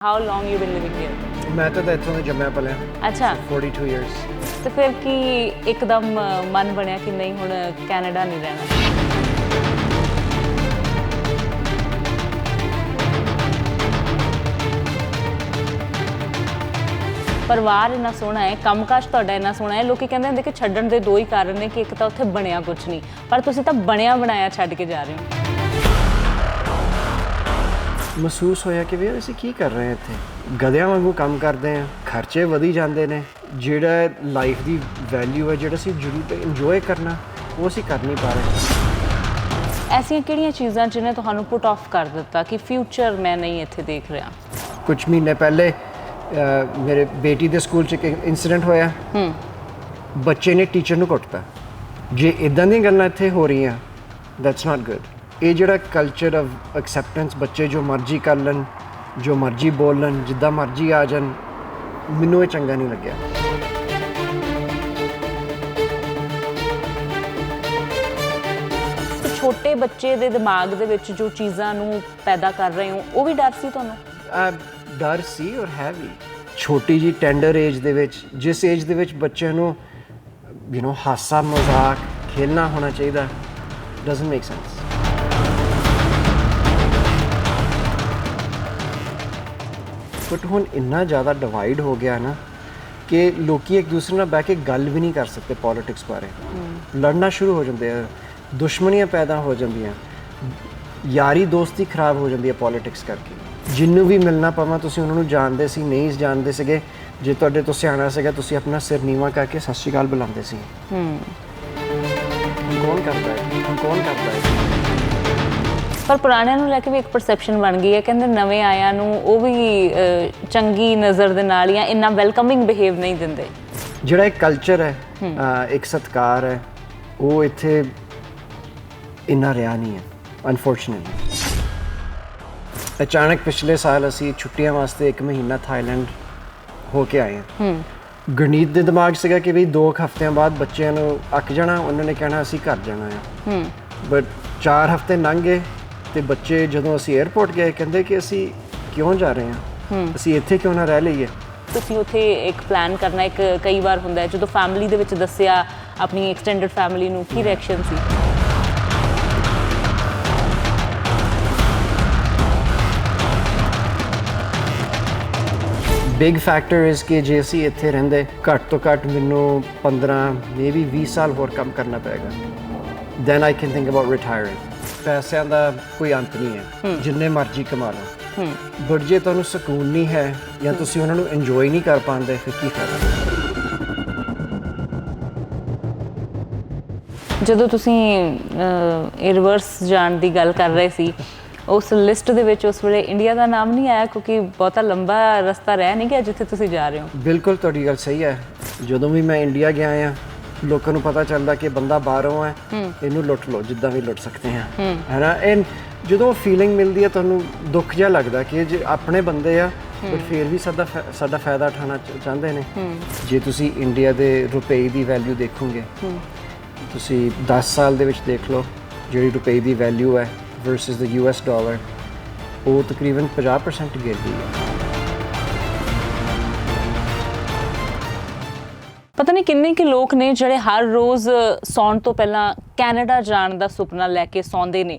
How long you been living here? ਮੈਂ ਤਾਂ ਇੱਥੋਂ ਦਾ ਜੰਮਿਆ ਪਲਿਆ। ਅੱਛਾ। 42 ਇਅਰਸ ਤੇ ਫਿਰ ਕੀ ਇੱਕਦਮ ਮਨ ਬਣਿਆ ਕਿ ਨਹੀਂ ਹੁਣ ਕੈਨੇਡਾ ਨਹੀਂ ਰਹਿਣਾ? ਪਰਿਵਾਰ ਇੰਨਾ ਸੋਹਣਾ ਹੈ ਕੰਮਕਾਜ ਤੁਹਾਡਾ ਇੰਨਾ ਸੋਹਣਾ ਹੈ ਲੋਕੀ ਕਹਿੰਦੇ ਹੁੰਦੇ ਕਿ ਛੱਡਣ ਦੇ ਦੋ ਹੀ ਕਾਰਨ ਨੇ ਕਿ ਇੱਕ ਤਾਂ ਉੱਥੇ ਬਣਿਆ ਕੁਝ ਨਹੀਂ। ਪਰ ਤੁਸੀਂ ਤਾਂ ਬਣਿਆ ਬਣਾਇਆ ਛੱਡ ਕੇ ਜਾ ਰਹੇ ਹੋ। ਮਹਿਸੂਸ ਹੋਇਆ ਕਿ ਵੀ ਅਸੀਂ ਕੀ ਕਰ ਰਹੇ ਹਾਂ ਇੱਥੇ? ਗਧਿਆਂ ਵਾਂਗੂ ਕੰਮ ਕਰਦੇ ਹਾਂ ਖਰਚੇ ਵਧੀ ਜਾਂਦੇ ਨੇ ਜਿਹੜਾ ਲਾਈਫ ਦੀ ਵੈਲਿਊ ਹੈ ਜਿਹੜਾ ਅਸੀਂ ਜ਼ਰੂਰ ਇੰਜੋਏ ਕਰਨਾ ਉਹ ਅਸੀਂ ਕਰ ਨਹੀਂ ਪਾ ਰਹੇ। ਐਸੀਆਂ ਕਿਹੜੀਆਂ ਚੀਜ਼ਾਂ ਜਿਨੇ ਤੁਹਾਨੂੰ ਪੁੱਟ ਆਫ ਕਰ ਦਿੱਤਾ ਕਿ ਫਿਊਚਰ ਮੈਂ ਨਹੀਂ ਇੱਥੇ ਦੇਖ ਰਿਹਾ? ਕੁਝ ਮਹੀਨੇ ਪਹਿਲੇ ਮੇਰੇ ਬੇਟੀ ਦੇ ਸਕੂਲ 'ਚ ਇੱਕ ਇਨਸੀਡੈਂਟ ਹੋਇਆ। ਹੂੰ। ਬੱਚੇ ਨੇ ਟੀਚਰ ਨੂੰ ਕੁੱਟਤਾ। ਜੇ ਇਦਾਂ ਦੀਆਂ ਗੱਲਾਂ ਇੱਥੇ ਹੋ ਰਹੀਆਂ ਦੈਟਸ ਨਾਟ ਗੁੱਡ ਇਹ ਜਿਹੜਾ ਕਲਚਰ ਆਫ ਐਕਸੈਪਟੈਂਸ ਬੱਚੇ ਜੋ ਮਰਜ਼ੀ ਕਰ ਲੈਣ ਜੋ ਮਰਜ਼ੀ ਬੋਲਣ ਜਿੱਦਾਂ ਮਰਜ਼ੀ ਆ ਜਾਣ ਮੈਨੂੰ ਇਹ ਚੰਗਾ ਨਹੀਂ ਲੱਗਿਆ। ਛੋਟੇ ਬੱਚੇ ਦੇ ਦਿਮਾਗ ਦੇ ਵਿੱਚ ਜੋ ਚੀਜ਼ਾਂ ਨੂੰ ਪੈਦਾ ਕਰ ਰਹੇ ਹੋ ਉਹ ਵੀ ਡਰ ਸੀ ਤੁਹਾਨੂੰ? ਡਰ ਸੀ ਔਰ ਹੈ ਵੀ। ਛੋਟੀ ਜੀ ਟੈਂਡਰ ਏਜ ਦੇ ਵਿੱਚ ਜਿਸ ਏਜ ਦੇ ਵਿੱਚ ਬੱਚਿਆਂ ਨੂੰ ਯੂ نو ਹਾਸਾ ਮਜ਼ਾਕ ਖੇਲਣਾ ਹੋਣਾ ਚਾਹੀਦਾ ਡਸਨਟ ਮੇਕ ਸੈਂਸ ਬਟ ਹੁਣ ਇੰਨਾ ਜ਼ਿਆਦਾ ਡਿਵਾਈਡ ਹੋ ਗਿਆ ਨਾ ਕਿ ਲੋਕੀ ਇੱਕ ਦੂਸਰੇ ਨਾਲ ਬਹਿ ਕੇ ਗੱਲ ਵੀ ਨਹੀਂ ਕਰ ਸਕਦੇ ਪੋਲਿਟਿਕਸ ਬਾਰੇ। ਲੜਨਾ ਸ਼ੁਰੂ ਹੋ ਜਾਂਦੇ ਆ ਦੁਸ਼ਮਣੀਆਂ ਪੈਦਾ ਹੋ ਜਾਂਦੀਆਂ ਯਾਰੀ ਦੋਸਤੀ ਖਰਾਬ ਹੋ ਜਾਂਦੀ ਹੈ ਪੋਲਿਟਿਕਸ ਕਰਕੇ। ਜਿੰਨੂੰ ਵੀ ਮਿਲਣਾ ਪਵਾਂ ਤੁਸੀਂ ਉਹਨਾਂ ਨੂੰ ਜਾਣਦੇ ਸੀ ਨਹੀਂ ਜਾਣਦੇ ਸੀਗੇ ਜੇ ਤੁਹਾਡੇ ਤੋਂ ਸਿਆਣਾ ਸੀਗਾ ਤੁਸੀਂ ਆਪਣਾ ਸਿਰ ਨੀਵਾ ਕਰਕੇ ਸਤਿ ਸ਼੍ਰੀ ਅਕਾਲ ਬੁਲਾਉਂਦੇ ਸੀ। ਹੂੰ। ਕੌਣ ਕਰਦਾ ਹੈ? ਕੌਣ ਕਰਦਾ ਹੈ? ਪਰ ਪੁਰਾਣਿਆਂ ਨੂੰ ਲੈ ਕੇ ਵੀ ਇੱਕ ਪਰਸੈਪਸ਼ਨ ਬਣ ਗਈ ਹੈ ਕਹਿੰਦੇ ਨਵੇਂ ਆਇਆਂ ਨੂੰ ਉਹ ਵੀ ਚੰਗੀ ਨਜ਼ਰ ਦੇ ਨਾਲ ਜਾਂ ਇੰਨਾ ਵੈਲਕਮਿੰਗ ਬਿਹੇਵ ਨਹੀਂ ਦਿੰਦੇ। ਜਿਹੜਾ ਇੱਕ ਕਲਚਰ ਹੈ ਇੱਕ ਸਤਕਾਰ ਹੈ ਉਹ ਇੱਥੇ ਇੰਨਾ ਰਿਹਾ ਨਹੀਂ ਹੈ ਅਨਫੋਰਚੂਨੇਟਲੀ ਅਚਾਨਕ ਪਿਛਲੇ ਸਾਲ ਅਸੀਂ ਛੁੱਟੀਆਂ ਵਾਸਤੇ ਇੱਕ ਮਹੀਨਾ ਥਾਈਲੈਂਡ ਹੋ ਕੇ ਆਏ ਹਾਂ। ਗਣਿਤ ਦੇ ਦਿਮਾਗ ਸੀਗਾ ਕਿ ਵੀ 2 ਹਫ਼ਤਿਆਂ ਬਾਅਦ ਬੱਚਿਆਂ ਨੂੰ ਅੱਕ ਜਾਣਾ ਉਹਨਾਂ ਨੇ ਕਹਿਣਾ ਅਸੀਂ ਘਰ ਜਾਣਾ ਹੈ ਹੂੰ। ਬਟ 4 ਹਫ਼ਤੇ ਲੰਘ ਗਏ ਤੇ ਬੱਚੇ ਜਦੋਂ ਅਸੀਂ 에ਅਰਪੋਰਟ ਗਏ ਕਹਿੰਦੇ ਕਿ ਅਸੀਂ ਕਿਉਂ ਜਾ ਰਹੇ ਹਾਂ? ਅਸੀਂ ਇੱਥੇ ਕਿਉਂ ਨਾ ਰਹਿ ਲਈਏ? ਤੁਸੀਂ ਉੱਥੇ ਇੱਕ ਪਲਾਨ ਕਰਨਾ ਇੱਕ ਕਈ ਵਾਰ ਹੁੰਦਾ ਹੈ ਜਦੋਂ ਫੈਮਿਲੀ ਦੇ ਵਿੱਚ ਦੱਸਿਆ ਆਪਣੀ ਐਕਸਟੈਂਡਡ ਫੈਮਿਲੀ ਨੂੰ ਕੀ ਰਿਐਕਸ਼ਨ ਸੀ? ਬਿਗ ਫੈਕਟਰ ਇਸ ਕਿ ਜੇ ਅਸੀਂ ਇੱਥੇ ਰਹਿੰਦੇ ਘੱਟ ਤੋਂ ਘੱਟ ਮੈਨੂੰ 15 ਮੇਬੀ 20 ਸਾਲ ਹੋਰ ਕੰਮ ਕਰਨਾ ਪਏਗਾ। Then I can think about retiring ਪੈਸਿਆਂ ਦਾ ਕੋਈ ਅੰਤ ਨਹੀਂ ਹੈ। ਜਿੰਨੇ ਮਰਜ਼ੀ ਕਮਾ ਲਓ। ਬਟ ਜੇ ਤੁਹਾਨੂੰ ਸਕੂਨ ਨਹੀਂ ਹੈ ਜਾਂ ਤੁਸੀਂ ਉਹਨਾਂ ਨੂੰ ਇੰਜੋਏ ਨਹੀਂ ਕਰ ਪਾਉਂਦੇ ਫਿਰ ਕੀ ਫਾਇਦਾ? ਜਦੋਂ ਤੁਸੀਂ ਇਹ ਰਿਵਰਸ ਜਾਣ ਦੀ ਗੱਲ ਕਰ ਰਹੇ ਸੀ ਉਸ ਲਿਸਟ ਦੇ ਵਿੱਚ ਉਸ ਵੇਲੇ ਇੰਡੀਆ ਦਾ ਨਾਮ ਨਹੀਂ ਆਇਆ ਕਿਉਂਕਿ ਬਹੁਤਾ ਲੰਬਾ ਰਸਤਾ ਰਹਿ ਨਹੀਂ ਗਿਆ ਜਿੱਥੇ ਤੁਸੀਂ ਜਾ ਰਹੇ ਹੋ। ਬਿਲਕੁਲ ਤੁਹਾਡੀ ਗੱਲ ਸਹੀ ਹੈ। ਜਦੋਂ ਵੀ ਮੈਂ ਇੰਡੀਆ ਗਿਆ ਆ ਲੋਕਾਂ ਨੂੰ ਪਤਾ ਚੱਲਦਾ ਕਿ ਬੰਦਾ ਬਾਹਰੋਂ ਹੈ ਇਹਨੂੰ ਲੁੱਟ ਲਓ ਜਿੱਦਾਂ ਵੀ ਲੁੱਟ ਸਕਦੇ ਆ ਹੈਨਾ ਐਂਡ ਜਦੋਂ ਫੀਲਿੰਗ ਮਿਲਦੀ ਹੈ ਤੁਹਾਨੂੰ ਦੁੱਖ ਜਿਹਾ ਲੱਗਦਾ ਕਿ ਜੇ ਆਪਣੇ ਬੰਦੇ ਆ ਬਟ ਫਿਰ ਵੀ ਸਾਡਾ ਸਾਡਾ ਫਾਇਦਾ ਉਠਾਉਣਾ ਚਾਹੁੰਦੇ ਨੇ। ਜੇ ਤੁਸੀਂ ਇੰਡੀਆ ਦੇ ਰੁਪਏ ਦੀ ਵੈਲਿਊ ਦੇਖੋਗੇ ਤੁਸੀਂ 10 ਸਾਲ ਦੇ ਵਿੱਚ ਦੇਖ ਲਓ ਜਿਹੜੀ ਰੁਪਏ ਦੀ ਵੈਲਿਊ ਹੈ ਵਰਸਸ ਦਾ ਯੂਐਸ ਡਾਲਰ ਉਹ ਤਕਰੀਬਨ 50% ਗਿਰ ਗਈ ਹੈ। ਪਤਾ ਨਹੀਂ ਕਿੰਨੇ ਕਿ ਲੋਕ ਨੇ ਜਿਹੜੇ ਹਰ ਰੋਜ਼ ਸੌਣ ਤੋਂ ਪਹਿਲਾਂ ਕੈਨੇਡਾ ਜਾਣ ਦਾ ਸੁਪਨਾ ਲੈ ਕੇ ਸੌਂਦੇ ਨੇ।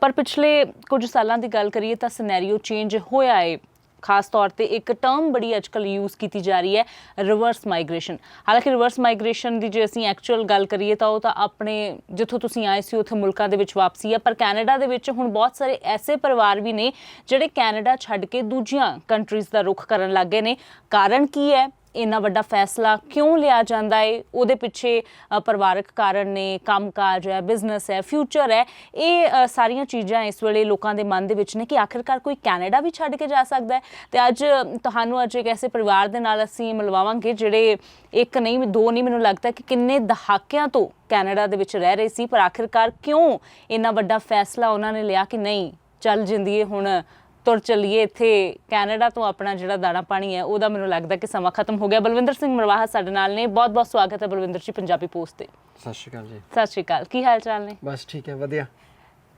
ਪਰ ਪਿਛਲੇ ਕੁਝ ਸਾਲਾਂ ਦੀ ਗੱਲ ਕਰੀਏ ਤਾਂ ਸਿਨੈਰੀਓ ਚੇਂਜ ਹੋਇਆ ਏ। ਖਾਸ ਤੌਰ ਤੇ ਇੱਕ ਟਰਮ ਬੜੀ ਅੱਜਕੱਲ ਯੂਜ਼ ਕੀਤੀ ਜਾ ਰਹੀ ਹੈ ਰਿਵਰਸ ਮਾਈਗ੍ਰੇਸ਼ਨ ਹਾਲਾਂਕਿ ਰਿਵਰਸ ਮਾਈਗ੍ਰੇਸ਼ਨ ਦੀ ਜੇ ਅਸੀਂ ਐਕਚੁਅਲ ਗੱਲ ਕਰੀਏ ਤਾਂ ਉਹ ਤਾਂ ਆਪਣੇ, ਜਿੱਥੋਂ ਤੁਸੀਂ ਆਏ ਸੀ ਉੱਥੇ ਮੁਲਕਾਂ ਦੇ ਵਿੱਚ ਵਾਪਸੀ ਹੈ, ਪਰ ਕੈਨੇਡਾ ਦੇ ਵਿੱਚ ਹੁਣ ਬਹੁਤ ਸਾਰੇ ਐਸੇ ਪਰਿਵਾਰ ਵੀ ਨੇ ਜਿਹੜੇ ਕੈਨੇਡਾ ਛੱਡ ਕੇ ਦੂਜੀਆਂ ਕੰਟਰੀਜ਼ ਦਾ ਰੁਖ ਕਰਨ ਲੱਗ ਗਏ ਨੇ। ਕਾਰਨ ਕੀ ਹੈ? ਇੰਨਾ ਵੱਡਾ ਫੈਸਲਾ ਕਿਉਂ ਲਿਆ ਜਾਂਦਾ ਹੈ ਉਹਦੇ ਪਿੱਛੇ ਪਰਿਵਾਰਕ ਕਾਰਨ ਨੇ, ਕੰਮਕਾਜ ਹੈ ਬਿਜ਼ਨਸ ਹੈ ਫਿਊਚਰ ਹੈ, ਇਹ ਸਾਰੀਆਂ ਚੀਜ਼ਾਂ ਇਸ ਵੇਲੇ ਲੋਕਾਂ ਦੇ ਮਨ ਦੇ ਵਿੱਚ ਨੇ ਕਿ ਆਖਿਰਕਾਰ ਕੋਈ ਕੈਨੇਡਾ ਵੀ ਛੱਡ ਕੇ ਜਾ ਸਕਦਾ ਹੈ। ਤੇ ਅੱਜ ਤੁਹਾਨੂੰ ਅੱਜ ਇੱਕ ਐਸੇ ਪਰਿਵਾਰ ਦੇ ਨਾਲ ਅਸੀਂ ਮਿਲਵਾਵਾਂਗੇ ਜਿਹੜੇ ਇੱਕ ਨਹੀਂ, ਦੋ ਨਹੀਂ, ਮੈਨੂੰ ਲੱਗਦਾ ਕਿ ਕਿੰਨੇ ਦਹਾਕਿਆਂ ਤੋਂ ਕੈਨੇਡਾ ਦੇ ਵਿੱਚ ਰਹਿ ਰਹੇ ਸੀ, ਪਰ ਆਖਿਰਕਾਰ ਕਿਉਂ ਇੰਨਾ ਵੱਡਾ ਫੈਸਲਾ ਉਹਨਾਂ ਨੇ ਲਿਆ ਕਿ ਨਹੀਂ, ਚੱਲ ਜਿੰਦੀਏ ਹੁਣ ਤੁਰ ਚੱਲੀਏ ਇੱਥੇ ਕੈਨੇਡਾ ਤੋਂ ਆਪਣਾ ਜਿਹੜਾ ਦਾਣਾ ਪਾਣੀ ਹੈ ਉਹਦਾ ਮੈਨੂੰ ਲੱਗਦਾ ਕਿ ਸਮਾਂ ਖਤਮ ਹੋ ਗਿਆ। ਬਲਵਿੰਦਰ ਸਿੰਘ ਮਰਵਾਹਾ ਸਾਡੇ ਨਾਲ ਨੇ। ਬਹੁਤ ਬਹੁਤ ਸਵਾਗਤ ਹੈ ਬਲਵਿੰਦਰ ਜੀ ਪੰਜਾਬੀ ਪੋਸਟ ਤੇ। ਸਤਿ ਸ਼੍ਰੀ ਅਕਾਲ ਜੀ। ਸਤਿ ਸ਼੍ਰੀ ਅਕਾਲ। ਕੀ ਹਾਲ ਚਾਲ ਨੇ? ਬਸ ਠੀਕ ਹੈ ਵਧੀਆ।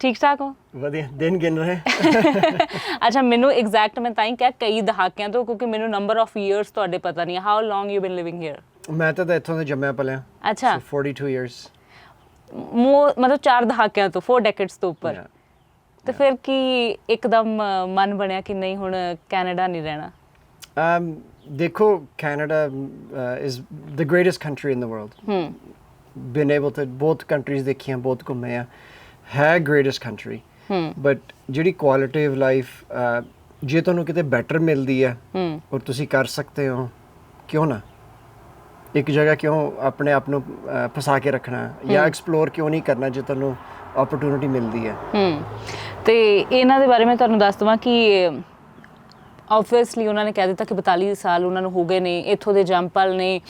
ਠੀਕ ਠਾਕ ਹੋ? ਵਧੀਆ ਦਿਨ ਗਿਣ ਰਹੇ। ਅੱਛਾ ਮੈਨੂੰ ਐਗਜ਼ੈਕਟ ਮੈਂ ਤਾਂ ਹੀ ਕਿਹਾ ਕਈ ਦਹਾਕਿਆਂ ਤੋਂ ਕਿਉਂਕਿ ਮੈਨੂੰ ਨੰਬਰ ਆਫ ਇਅਰਸ ਤੁਹਾਡੇ ਪਤਾ ਨਹੀਂ how long you been living here ਮੈਂ ਤਾਂ ਇੱਥੋਂ ਦੇ ਜੰਮਿਆ ਪਲਿਆ। ਅੱਛਾ। So 42 years ਮੋ ਮਤਲਬ ਚਾਰ ਦਹਾਕਿਆਂ ਤੋਂ 4 ਡੈਕੇਡਸ ਤੋਂ ਉੱਪਰ. ਤੇ ਫਿਰ ਕੀ ਇੱਕਦਮ ਮਨ ਬਣਿਆ ਕਿ ਨਹੀਂ ਹੁਣ ਕੈਨੇਡਾ ਨਹੀਂ ਰਹਿਣਾ? Um ਦੇਖੋ Canada is the greatest country in the world hmm been able to both countries ਦੇਖੀਆਂ ਬਹੁਤ ਘੁੰਮੇ ਆ। ਹੈ ਗ੍ਰੇਟੈਸਟ ਕੰਟਰੀ ਹਮ ਬਟ ਜਿਹੜੀ ਕੁਆਲਿਟੀ ਆਫ ਲਾਈਫ ਜੇ ਤੁਹਾਨੂੰ ਕਿਤੇ ਬੈਟਰ ਮਿਲਦੀ ਹੈ। ਹਮ ਔਰ ਤੁਸੀਂ ਕਰ ਸਕਦੇ ਹੋ ਕਿਉਂ ਨਾ? ਇੱਕ ਜਗ੍ਹਾ ਕਿਉਂ ਆਪਣੇ ਆਪ ਨੂੰ ਫਸਾ ਕੇ ਰੱਖਣਾ ਜਾਂ ਐਕਸਪਲੋਰ ਕਿਉਂ ਨਹੀਂ ਕਰਨਾ ਜੇ ਤੁਹਾਨੂੰ ਓਪਰਚ्युनिटी ਮਿਲਦੀ ਹੈ। ਹਮ ਤੇ ਇਹਨਾਂ ਦੇ ਬਾਰੇ ਮੈਂ ਤੁਹਾਨੂੰ ਦੱਸ ਦਵਾਂ ਕਿ ਆਬਵੀਅਸਲੀ ਉਹਨਾਂ ਨੇ ਕਹਿ ਦਿੱਤਾ ਕਿ 42 ਸਾਲ ਉਹਨਾਂ ਨੂੰ ਹੋ ਗਏ ਨੇ ਇੱਥੋਂ ਦੇ ਜੰਪਲ ਨੇ।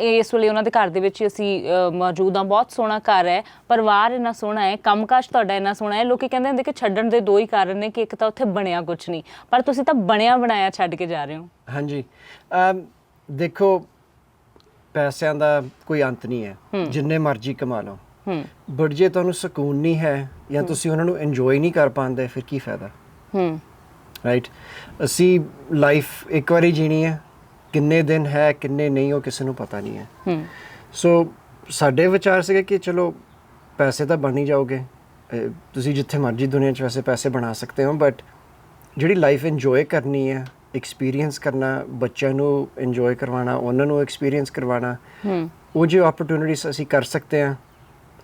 ਇਸ ਵੇਲੇ ਉਹਨਾਂ ਦੇ ਘਰ ਦੇ ਵਿੱਚ ਅਸੀਂ ਮੌਜੂਦ ਹਾਂ। ਬਹੁਤ ਸੋਹਣਾ ਘਰ ਹੈ ਪਰਿਵਾਰ ਇੰਨਾ ਸੋਹਣਾ ਹੈ ਕੰਮਕਾਜ ਤੁਹਾਡਾ ਇੰਨਾ ਸੋਹਣਾ ਹੈ। ਲੋਕੀ ਕਹਿੰਦੇ ਹੁੰਦੇ ਕਿ ਛੱਡਣ ਦੇ ਦੋ ਹੀ ਕਾਰਨ ਨੇ ਕਿ ਇੱਕ ਤਾਂ ਉੱਥੇ ਬਣਿਆ ਕੁਝ ਨਹੀਂ। ਪਰ ਤੁਸੀਂ ਤਾਂ ਬਣਿਆ ਬਣਾਇਆ ਛੱਡ ਕੇ ਜਾ ਰਹੇ ਹੋ। ਹਾਂਜੀ। ਦੇਖੋ ਪੈਸਿਆਂ ਦਾ ਕੋਈ ਅੰਤ ਨਹੀਂ ਹੈ। ਜਿੰਨੇ ਮਰਜ਼ੀ ਕਮਾ ਲਓ। ਬਟ ਜੇ ਤੁਹਾਨੂੰ ਸਕੂਨ ਨਹੀਂ ਹੈ ਜਾਂ ਤੁਸੀਂ ਉਹਨਾਂ ਨੂੰ ਇੰਜੋਏ ਨਹੀਂ ਕਰ ਪਾਉਂਦੇ ਫਿਰ ਕੀ ਫਾਇਦਾ? ਹੂੰ। ਰਾਈਟ ਅਸੀਂ ਲਾਈਫ ਇੱਕ ਵਾਰੀ ਜੀਣੀ ਹੈ ਕਿੰਨੇ ਦਿਨ ਹੈ ਕਿੰਨੇ ਨਹੀਂ ਉਹ ਕਿਸੇ ਨੂੰ ਪਤਾ ਨਹੀਂ ਹੈ। ਹੂੰ। ਸੋ ਸਾਡੇ ਵਿਚਾਰ ਸੀਗੇ ਕਿ ਚਲੋ ਪੈਸੇ ਤਾਂ ਬਣ ਹੀ ਜਾਓਗੇ। ਤੁਸੀਂ ਜਿੱਥੇ ਮਰਜ਼ੀ ਦੁਨੀਆ 'ਚ ਵੈਸੇ ਪੈਸੇ ਬਣਾ ਸਕਦੇ ਹੋ ਬਟ ਜਿਹੜੀ ਲਾਈਫ ਇੰਜੋਏ ਕਰਨੀ ਹੈ ਐਕਸਪੀਰੀਅੰਸ ਕਰਨਾ ਬੱਚਿਆਂ ਨੂੰ ਇੰਜੋਏ ਕਰਵਾਉਣਾ ਉਹਨਾਂ ਨੂੰ ਐਕਸਪੀਰੀਅੰਸ ਕਰਵਾਉਣਾ ਉਹ ਜੋ ਓਪਰਚੁਨਿਟੀਆਂ ਅਸੀਂ ਕਰ ਸਕਦੇ ਹਾਂ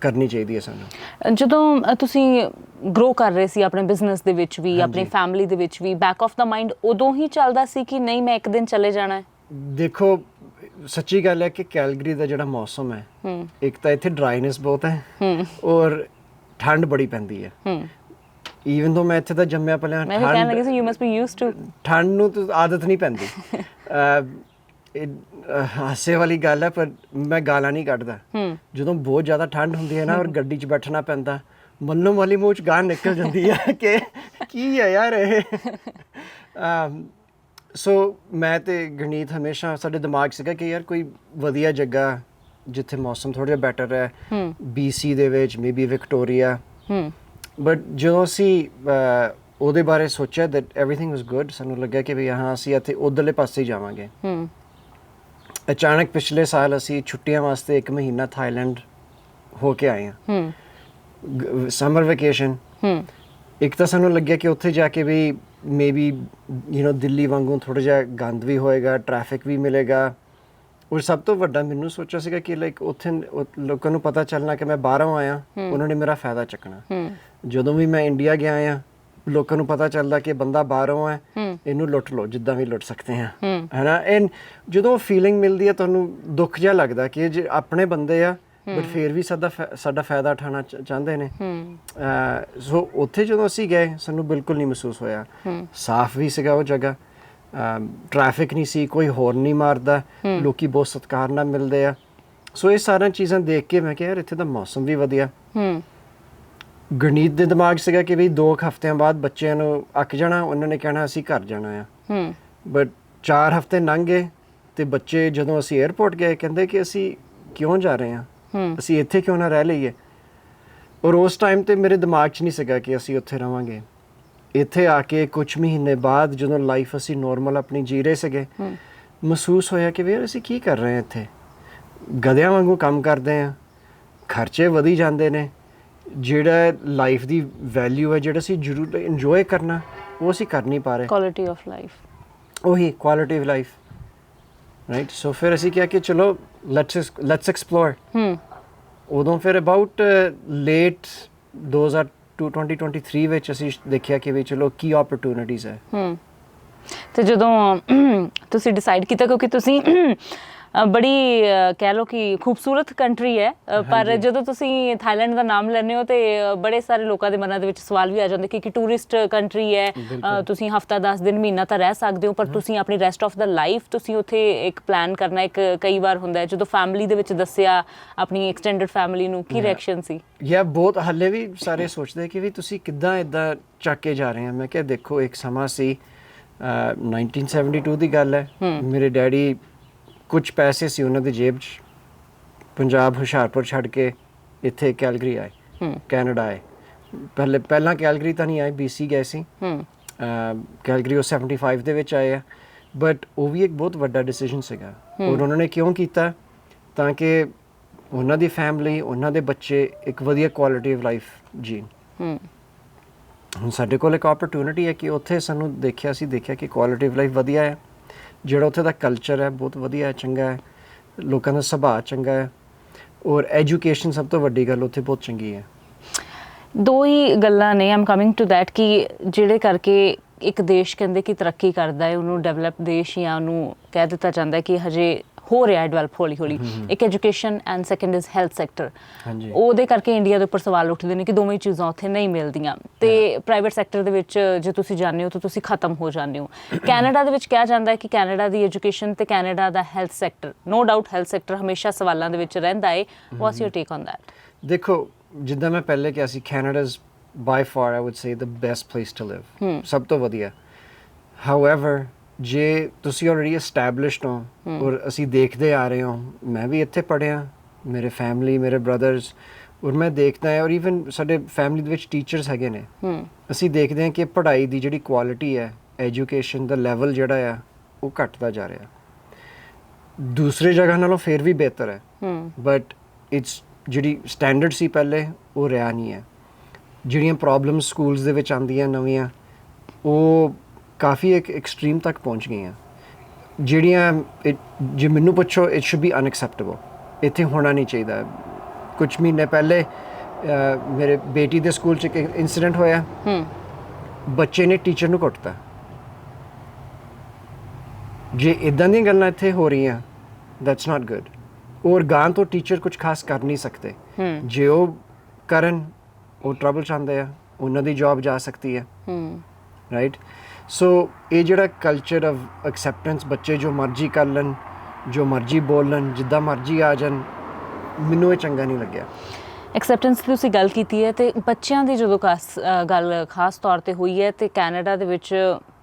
ਕਰਨੀ ਚਾਹੀਦੀ ਹੈ ਸਾਨੂੰ? ਜਦੋਂ ਤੁਸੀਂ ਗਰੋ ਕਰ ਰਹੇ ਸੀ ਆਪਣੇ ਬਿਜ਼ਨਸ ਦੇ ਵਿੱਚ ਵੀ ਆਪਣੀ ਫੈਮਿਲੀ ਦੇ ਵਿੱਚ ਵੀ ਬੈਕ ਆਫ ਦਾ ਮਾਈਂਡ ਉਦੋਂ ਹੀ ਚੱਲਦਾ ਸੀ ਕਿ ਨਹੀਂ ਮੈਂ ਇੱਕ ਦਿਨ ਚਲੇ ਜਾਣਾ ਹੈ? ਦੇਖੋ ਸੱਚੀ ਗੱਲ ਹੈ ਕਿ ਕੈਲਗਰੀ ਦਾ ਜਿਹੜਾ ਮੌਸਮ ਹੈ ਇੱਕ ਤਾਂ ਇੱਥੇ ਡਰਾਈਨੈਸ ਬਹੁਤ ਹੈ ਔਰ ਠੰਡ ਬੜੀ ਪੈਂਦੀ ਹੈ। ਈਵਨ though ਮੈਂ ਇੱਥੇ ਤਾਂ ਜੰਮਿਆ ਪਲਿਆ ਮੈਂ ਵੀ ਕਹਿਣ ਲੱਗੀ ਸੀ you must be used to ਠੰਡ ਨੂੰ ਤਾਂ ਆਦਤ ਨਹੀਂ ਪੈਂਦੀ। ਹਾਸੇ ਵਾਲੀ ਗੱਲ ਹੈ ਪਰ ਮੈਂ ਗਾਲਾਂ ਨਹੀਂ ਕੱਢਦਾ। ਜਦੋਂ ਬਹੁਤ ਜ਼ਿਆਦਾ ਠੰਡ ਹੁੰਦੀ ਹੈ ਨਾ ਔਰ ਗੱਡੀ 'ਚ ਬੈਠਣਾ ਪੈਂਦਾ ਮੱਲੋ ਮਾਲੀ ਮੂੰਹ 'ਚ ਗਾਲ ਨਿਕਲ ਜਾਂਦੀ ਹੈ ਕਿ ਕੀ ਹੈ ਯਾਰ ਇਹ? ਸੋ ਮੈਂ ਤੇ ਗਣੀਤ ਹਮੇਸ਼ਾ ਸਾਡੇ ਦਿਮਾਗ 'ਚ ਸੀਗਾ ਕਿ ਯਾਰ ਕੋਈ ਵਧੀਆ ਜਗ੍ਹਾ ਜਿੱਥੇ ਮੌਸਮ ਥੋੜਾ ਜਿਹਾ ਬੈਟਰ ਹੈ BC ਦੇ ਵਿੱਚ ਮੇਬੀ ਵਿਕਟੋਰੀਆ ਬਟ ਜਦੋਂ ਅਸੀਂ ਉਹਦੇ ਬਾਰੇ ਸੋਚਿਆ that everything was good ਸਾਨੂੰ ਲੱਗਿਆ ਕਿ ਵੀ ਹਾਂ ਅਸੀਂ ਇੱਥੇ ਉਧਰਲੇ ਪਾਸੇ ਹੀ ਜਾਵਾਂਗੇ। ਹੂੰ। ਅਚਾਨਕ ਪਿਛਲੇ ਸਾਲ ਅਸੀਂ ਛੁੱਟੀਆਂ ਵਾਸਤੇ ਇੱਕ ਮਹੀਨਾ ਥਾਈਲੈਂਡ ਹੋ ਕੇ ਆਏ ਹਾਂ। ਹੂੰ। ਸਮਰ ਵੈਕੇਸ਼ਨ ਹੂੰ। ਇੱਕ ਤਾਂ ਸਾਨੂੰ ਲੱਗਿਆ ਕਿ ਉੱਥੇ ਜਾ ਕੇ ਵੀ ਮੇਬੀ ਯੂ نو ਦਿੱਲੀ ਵਾਂਗੂ ਥੋੜਾ ਜਿਹਾ ਗੰਦ ਵੀ ਹੋਏਗਾ ਟ੍ਰੈਫਿਕ ਵੀ ਮਿਲੇਗਾ। ਔਰ ਸਭ ਤੋਂ ਵੱਡਾ ਮੈਨੂੰ ਸੋਚਿਆ ਸੀਗਾ ਕਿ ਲਾਈਕ ਉੱਥੇ ਉਹ ਲੋਕਾਂ ਨੂੰ ਪਤਾ ਚੱਲਣਾ ਕਿ ਮੈਂ ਬਾਹਰੋਂ ਆਇਆ ਉਹਨਾਂ ਨੇ ਮੇਰਾ ਫਾਇਦਾ ਚੱਕਣਾ। ਜਦੋਂ ਵੀ ਮੈਂ ਇੰਡੀਆ ਗਿਆ ਆ ਲੋਕਾਂ ਨੂੰ ਪਤਾ ਚੱਲਦਾ ਕਿ ਬੰਦਾ ਬਾਹਰੋਂ ਹੈ ਇਹਨੂੰ ਲੁੱਟ ਲਓ ਜਿੱਦਾਂ ਵੀ ਲੁੱਟ ਸਕਦੇ ਆ ਹੈਨਾ? ਐਂਡ ਜਦੋਂ ਫੀਲਿੰਗ ਮਿਲਦੀ ਹੈ ਤੁਹਾਨੂੰ ਦੁੱਖ ਜਿਹਾ ਲੱਗਦਾ ਕਿ ਜੇ ਆਪਣੇ ਬੰਦੇ ਆ ਬਟ ਫਿਰ ਵੀ ਸਾਡਾ ਸਾਡਾ ਫਾਇਦਾ ਉਠਾਉਣਾ ਚ- ਚਾਹੁੰਦੇ ਨੇ। ਸੋ ਉੱਥੇ ਜਦੋਂ ਅਸੀਂ ਗਏ ਸਾਨੂੰ ਬਿਲਕੁਲ ਨਹੀਂ ਮਹਿਸੂਸ ਹੋਇਆ। ਸਾਫ਼ ਵੀ ਸੀਗਾ ਉਹ ਜਗ੍ਹਾ। ਟ੍ਰੈਫਿਕ ਨਹੀਂ ਸੀ ਕੋਈ ਹੋਰ ਨਹੀਂ ਮਾਰਦਾ। ਲੋਕੀ ਬਹੁਤ ਸਤਿਕਾਰ ਨਾਲ ਮਿਲਦੇ ਆ। ਸੋ ਇਹ ਸਾਰੀਆਂ ਚੀਜ਼ਾਂ ਦੇਖ ਕੇ ਮੈਂ ਕਿਹਾ ਯਾਰ ਇੱਥੇ ਦਾ ਮੌਸਮ ਵੀ ਵਧੀਆ। ਹੂੰ। ਗਣਿਤ ਦੇ ਦਿਮਾਗ ਸੀਗਾ ਕਿ ਵੀ ਦੋ ਕੁ ਹਫ਼ਤਿਆਂ ਬਾਅਦ ਬੱਚਿਆਂ ਨੂੰ ਅੱਕ ਜਾਣਾ ਉਹਨਾਂ ਨੇ ਕਹਿਣਾ ਅਸੀਂ ਘਰ ਜਾਣਾ ਆ। ਹੂੰ। ਬਟ 4 ਹਫ਼ਤੇ ਲੰਘ ਗਏ ਤੇ ਬੱਚੇ ਜਦੋਂ ਅਸੀਂ 에ਅਰਪੋਰਟ ਗਏ ਕਹਿੰਦੇ ਕਿ ਅਸੀਂ ਕਿਉਂ ਜਾ ਰਹੇ ਹਾਂ? ਹੂੰ। ਅਸੀਂ ਇੱਥੇ ਕਿਉਂ ਨਾ ਰਹਿ ਲਈਏ? ਔਰ ਉਸ ਟਾਈਮ ਤੇ ਮੇਰੇ ਦਿਮਾਗ 'ਚ ਨਹੀਂ ਸੀਗਾ ਕਿ ਅਸੀਂ ਉੱਥੇ ਰਵਾਂਗੇ। ਇੱਥੇ ਆ ਕੇ ਕੁਝ ਮਹੀਨੇ ਬਾਅਦ ਜਦੋਂ ਲਾਈਫ ਅਸੀਂ ਨਾਰਮਲ ਆਪਣੀ ਜੀ ਰਹੇ ਸੀਗੇ ਮਹਿਸੂਸ ਹੋਇਆ ਕਿ ਵੀ ਯਾਰ ਅਸੀਂ ਕੀ ਕਰ ਰਹੇ ਹਾਂ ਇੱਥੇ? ਗਧਿਆਂ ਵਾਂਗੂ ਕੰਮ ਕਰਦੇ ਆ ਖਰਚੇ ਵਧੀ ਜਾਂਦੇ ਨੇ ਜਿਹੜਾ ਲਾਈਫ ਦੀ ਵੈਲਿਊ ਹੈ ਜਿਹੜਾ ਅਸੀਂ ਜ਼ਰੂਰ ਇੰਜੋਏ ਕਰਨਾ ਉਹ ਅਸੀਂ ਕਰ ਨਹੀਂ ਪਾ ਰਹੇ। ਕੁਆਲਿਟੀ ਆਫ ਲਾਈਫ ਉਹੀ quality of life right so ਫਿਰ ਅਸੀਂ ਕਿਹਾ ਕਿ ਚਲੋ ਲੈਟਸ ਲੈਟਸ ਐਕਸਪਲੋਰ ਹਮ ਉਦੋਂ ਫਿਰ ਅਬਾਊਟ ਲੇਟ 2023 ਵਿੱਚ ਅਸੀਂ ਦੇਖਿਆ ਕਿ ਵੀ ਚਲੋ ਕੀ ਓਪਰਚ्युनिटीज ਹੈ। ਹਮ ਤੇ ਜਦੋਂ ਤੁਸੀਂ ਡਿਸਾਈਡ ਕੀਤਾ ਕਿਉਂਕਿ ਤੁਸੀਂ ਬੜੀ ਕਹਿ ਲਓ ਕਿ ਖੂਬਸੂਰਤ ਕੰਟਰੀ ਹੈ। ਪਰ ਜਦੋਂ ਤੁਸੀਂ ਥਾਈਲੈਂਡ ਦਾ ਨਾਮ ਲੈਂਦੇ ਹੋ ਤੇ ਬੜੇ ਸਾਰੇ ਲੋਕਾਂ ਦੇ ਮਨਾਂ ਦੇ ਵਿੱਚ ਸਵਾਲ ਵੀ ਆ ਜਾਂਦੇ ਕਿ ਕਿ ਟੂਰਿਸਟ ਕੰਟਰੀ ਹੈ। ਤੁਸੀਂ ਹਫਤਾ 10 ਦਿਨ ਮਹੀਨਾ ਤਾਂ ਰਹਿ ਸਕਦੇ ਹੋ ਪਰ ਤੁਸੀਂ ਆਪਣੀ ਰੈਸਟ ਆਫ ਦਾ ਲਾਈਫ ਤੁਸੀਂ ਉੱਥੇ ਇੱਕ ਪਲਾਨ ਕਰਨਾ ਇੱਕ ਕਈ ਵਾਰ ਹੁੰਦਾ ਹੈ। ਜਦੋਂ ਫੈਮਿਲੀ ਦੇ ਵਿੱਚ ਦੱਸਿਆ ਆਪਣੀ ਐਕਸਟੈਂਡਡ ਫੈਮਿਲੀ ਨੂੰ ਕੀ ਰਿਐਕਸ਼ਨ ਸੀ? ਯਾ ਬਹੁਤ ਹੱਲੇ ਵੀ ਸਾਰੇ ਸੋਚਦੇ ਕਿ ਵੀ ਤੁਸੀਂ ਕਿੱਦਾਂ ਇਦਾਂ ਚੱਕ ਕੇ ਜਾ ਰਹੇ ਆ ਮੈਂ ਕਿਹਾ ਦੇਖੋ ਇੱਕ ਸਮਾਂ ਸੀ ਅਹ, 1972 ਦੀ ਗੱਲ ਹੈ। ਮੇਰੇ ਡੈਡੀ ਕੁਝ ਪੈਸੇ ਸੀ ਉਹਨਾਂ ਦੀ ਜੇਬ 'ਚ। ਪੰਜਾਬ ਹੁਸ਼ਿਆਰਪੁਰ ਛੱਡ ਕੇ ਇੱਥੇ ਕੈਲਗਰੀ ਆਏ ਕੈਨੇਡਾ ਆਏ। ਪਹਿਲੇ ਪਹਿਲਾਂ ਕੈਲਗਰੀ ਤਾਂ ਨਹੀਂ ਆਏ BC ਗਏ ਸੀ। ਕੈਲਗਰੀ ਉਹ 75 ਦੇ ਵਿੱਚ ਆਏ ਆ। ਬਟ ਉਹ ਵੀ ਇੱਕ ਬਹੁਤ ਵੱਡਾ ਡਿਸੀਜਨ ਸੀਗਾ। ਔਰ ਉਹਨਾਂ ਨੇ ਕਿਉਂ ਕੀਤਾ? ਤਾਂ ਕਿ ਉਹਨਾਂ ਦੀ ਫੈਮਿਲੀ ਉਹਨਾਂ ਦੇ ਬੱਚੇ ਇੱਕ ਵਧੀਆ ਕੁਆਲਿਟੀ ਆਫ ਲਾਈਫ ਜੀਣ। ਹੁਣ ਸਾਡੇ ਕੋਲ ਇੱਕ ਓਪਰਚ्युनिटी ਹੈ ਕਿ ਉੱਥੇ ਸਾਨੂੰ ਦੇਖਿਆ ਸੀ ਦੇਖਿਆ ਕਿ ਕੁਆਲਿਟੀ ਆਫ ਲਾਈਫ ਵਧੀਆ ਹੈ ਜਿਹੜਾ ਉੱਥੇ ਦਾ ਕਲਚਰ ਹੈ, ਬਹੁਤ ਵਧੀਆ ਹੈ, ਚੰਗਾ ਹੈ, ਲੋਕਾਂ ਦਾ ਸੁਭਾਅ ਚੰਗਾ ਹੈ ਔਰ ਐਜੂਕੇਸ਼ਨ ਸਭ ਤੋਂ ਵੱਡੀ ਗੱਲ ਉੱਥੇ ਬਹੁਤ ਚੰਗੀ ਹੈ। ਦੋ ਹੀ ਗੱਲਾਂ ਨੇ ਆਮ ਕਮਿੰਗ ਟੂ ਥੈਟ ਕਿ ਜਿਹੜੇ ਕਰਕੇ ਇੱਕ ਦੇਸ਼ ਕਹਿੰਦੇ ਕਿ ਤਰੱਕੀ ਕਰਦਾ ਹੈ, ਉਹਨੂੰ ਡਿਵੈਲਪ ਦੇਸ਼ ਜਾਂ ਉਹਨੂੰ ਕਹਿ ਦਿੱਤਾ ਜਾਂਦਾ ਕਿ ਹਜੇ ਹੋ ਰਿਹਾ ਹੈ ਡਿਵੈਲਪ ਹੌਲੀ ਹੌਲੀ। ਇੱਕ education and second is health sector ਹਾਂਜੀ। ਉਹਦੇ ਕਰਕੇ ਇੰਡੀਆ ਦੇ ਉੱਪਰ ਸਵਾਲ ਉੱਠਦੇ ਨੇ ਕਿ ਦੋਵੇਂ ਚੀਜ਼ਾਂ ਉੱਥੇ ਨਹੀਂ ਮਿਲਦੀਆਂ। ਤੇ ਪ੍ਰਾਈਵੇਟ ਸੈਕਟਰ ਦੇ ਵਿੱਚ ਜੇ ਤੁਸੀਂ ਜਾਂਦੇ ਹੋ ਤਾਂ ਤੁਸੀਂ ਖਤਮ ਹੋ ਜਾਂਦੇ ਹੋ। ਕੈਨੇਡਾ ਦੇ ਵਿੱਚ ਕਿਹਾ ਜਾਂਦਾ ਹੈ ਕਿ ਕੈਨੇਡਾ ਦੀ ਐਜੂਕੇਸ਼ਨ ਤੇ ਕੈਨੇਡਾ ਦਾ health sector no doubt health sector ਹਮੇਸ਼ਾ ਸਵਾਲਾਂ ਦੇ ਵਿੱਚ ਰਹਿੰਦਾ ਹੈ what's your take on that ਦੇਖੋ ਜਿੱਦਾਂ ਮੈਂ ਪਹਿਲੇ ਕਿਹਾ ਸੀ Canada is by far I would say the best place to live ਸਭ ਤੋਂ ਵਧੀਆ। ਹਾਊਐਵਰ ਜੇ ਤੁਸੀਂ ਆਲਰੇਡੀ ਐਸਟੈਬਲਿਸ਼ਡ ਹੋ ਔਰ ਅਸੀਂ ਦੇਖਦੇ ਆ ਰਹੇ ਹਾਂ ਮੈਂ ਵੀ ਇੱਥੇ ਪੜਿਆ ਮੇਰੇ ਫੈਮਿਲੀ ਮੇਰੇ ਬ੍ਰਦਰਸ ਔਰ ਮੈਂ ਦੇਖਦਾ ਹਾਂ ਔਰ ਇਵਨ ਸਾਡੇ ਫੈਮਿਲੀ ਦੇ ਵਿੱਚ ਟੀਚਰਸ ਹੈਗੇ ਨੇ। ਅਸੀਂ ਦੇਖਦੇ ਹਾਂ ਕਿ ਪੜ੍ਹਾਈ ਦੀ ਜਿਹੜੀ ਕੁਆਲਿਟੀ ਹੈ ਐਜੂਕੇਸ਼ਨ ਦਾ ਲੈਵਲ ਜਿਹੜਾ ਆ ਉਹ ਘਟਦਾ ਜਾ ਰਿਹਾ। ਦੂਸਰੇ ਜਗ੍ਹਾ ਨਾਲੋਂ ਫੇਰ ਵੀ ਬਿਹਤਰ ਹੂੰ। ਬਟ ਇਟਸ ਜਿਹੜੀ ਸਟੈਂਡਰਡ ਸੀ ਪਹਿਲੇ ਉਹ ਰਿਹਾ ਨਹੀਂ ਹੈ। ਜਿਹੜੀਆਂ ਪ੍ਰੋਬਲਮਸ ਸਕੂਲਸ ਦੇ ਵਿੱਚ ਆਉਂਦੀਆਂ ਨਵੀਆਂ ਉਹ ਕਾਫੀ ਇੱਕ ਐਕਸਟ੍ਰੀਮ ਤੱਕ ਪਹੁੰਚ ਗਈਆਂ। ਜਿਹੜੀਆਂ ਜੇ ਮੈਨੂੰ ਪੁੱਛੋ ਇਟ ਸ਼ੁਡ ਬੀ ਅਨਐਕਸੈਪਟੇਬਲ ਇੱਥੇ ਹੋਣਾ ਨਹੀਂ ਚਾਹੀਦਾ। ਕੁਝ ਮਹੀਨੇ ਪਹਿਲੇ ਮੇਰੇ ਬੇਟੀ ਦੇ ਸਕੂਲ 'ਚ ਇੱਕ ਇਨਸੀਡੈਂਟ ਹੋਇਆ। ਹੂੰ। ਬੱਚੇ ਨੇ ਟੀਚਰ ਨੂੰ ਕੁੱਟਤਾ। ਜੇ ਇਦਾਂ ਦੀਆਂ ਗੱਲਾਂ ਇੱਥੇ ਹੋ ਰਹੀਆਂ ਦੈਟਸ ਨਾਟ ਗੁੱਡ ਔਰ ਗਾਂ ਤੋਂ ਟੀਚਰ ਕੁਝ ਖਾਸ ਕਰ ਨਹੀਂ ਸਕਦੇ। ਜੇ ਉਹ ਕਰਨ ਉਹ ਟਰਬਲ ਚਾਹੁੰਦੇ ਆ। ਉਹਨਾਂ ਦੀ ਜੌਬ ਜਾ ਸਕਦੀ ਹੈ ਹੂੰ। ਰਾਈਟ ਸੋ ਇਹ ਜਿਹੜਾ ਕਲਚਰ ਆਫ ਐਕਸੈਪਟੈਂਸ ਬੱਚੇ ਜੋ ਮਰਜ਼ੀ ਕਰ ਲੈਣ ਜੋ ਮਰਜ਼ੀ ਬੋਲਣ ਜਿੱਦਾਂ ਮਰਜ਼ੀ ਆ ਜਾਣ ਮੈਨੂੰ ਇਹ ਚੰਗਾ ਨਹੀਂ ਲੱਗਿਆ। ਐਕਸੈਪਟੈਂਸ ਦੀ ਤੁਸੀਂ ਗੱਲ ਕੀਤੀ ਹੈ ਤੇ ਬੱਚਿਆਂ ਦੀ ਜਦੋਂ ਖਾਸ ਗੱਲ ਖਾਸ ਤੌਰ ਤੇ ਹੋਈ ਹੈ ਤੇ ਕੈਨੇਡਾ ਦੇ ਵਿੱਚ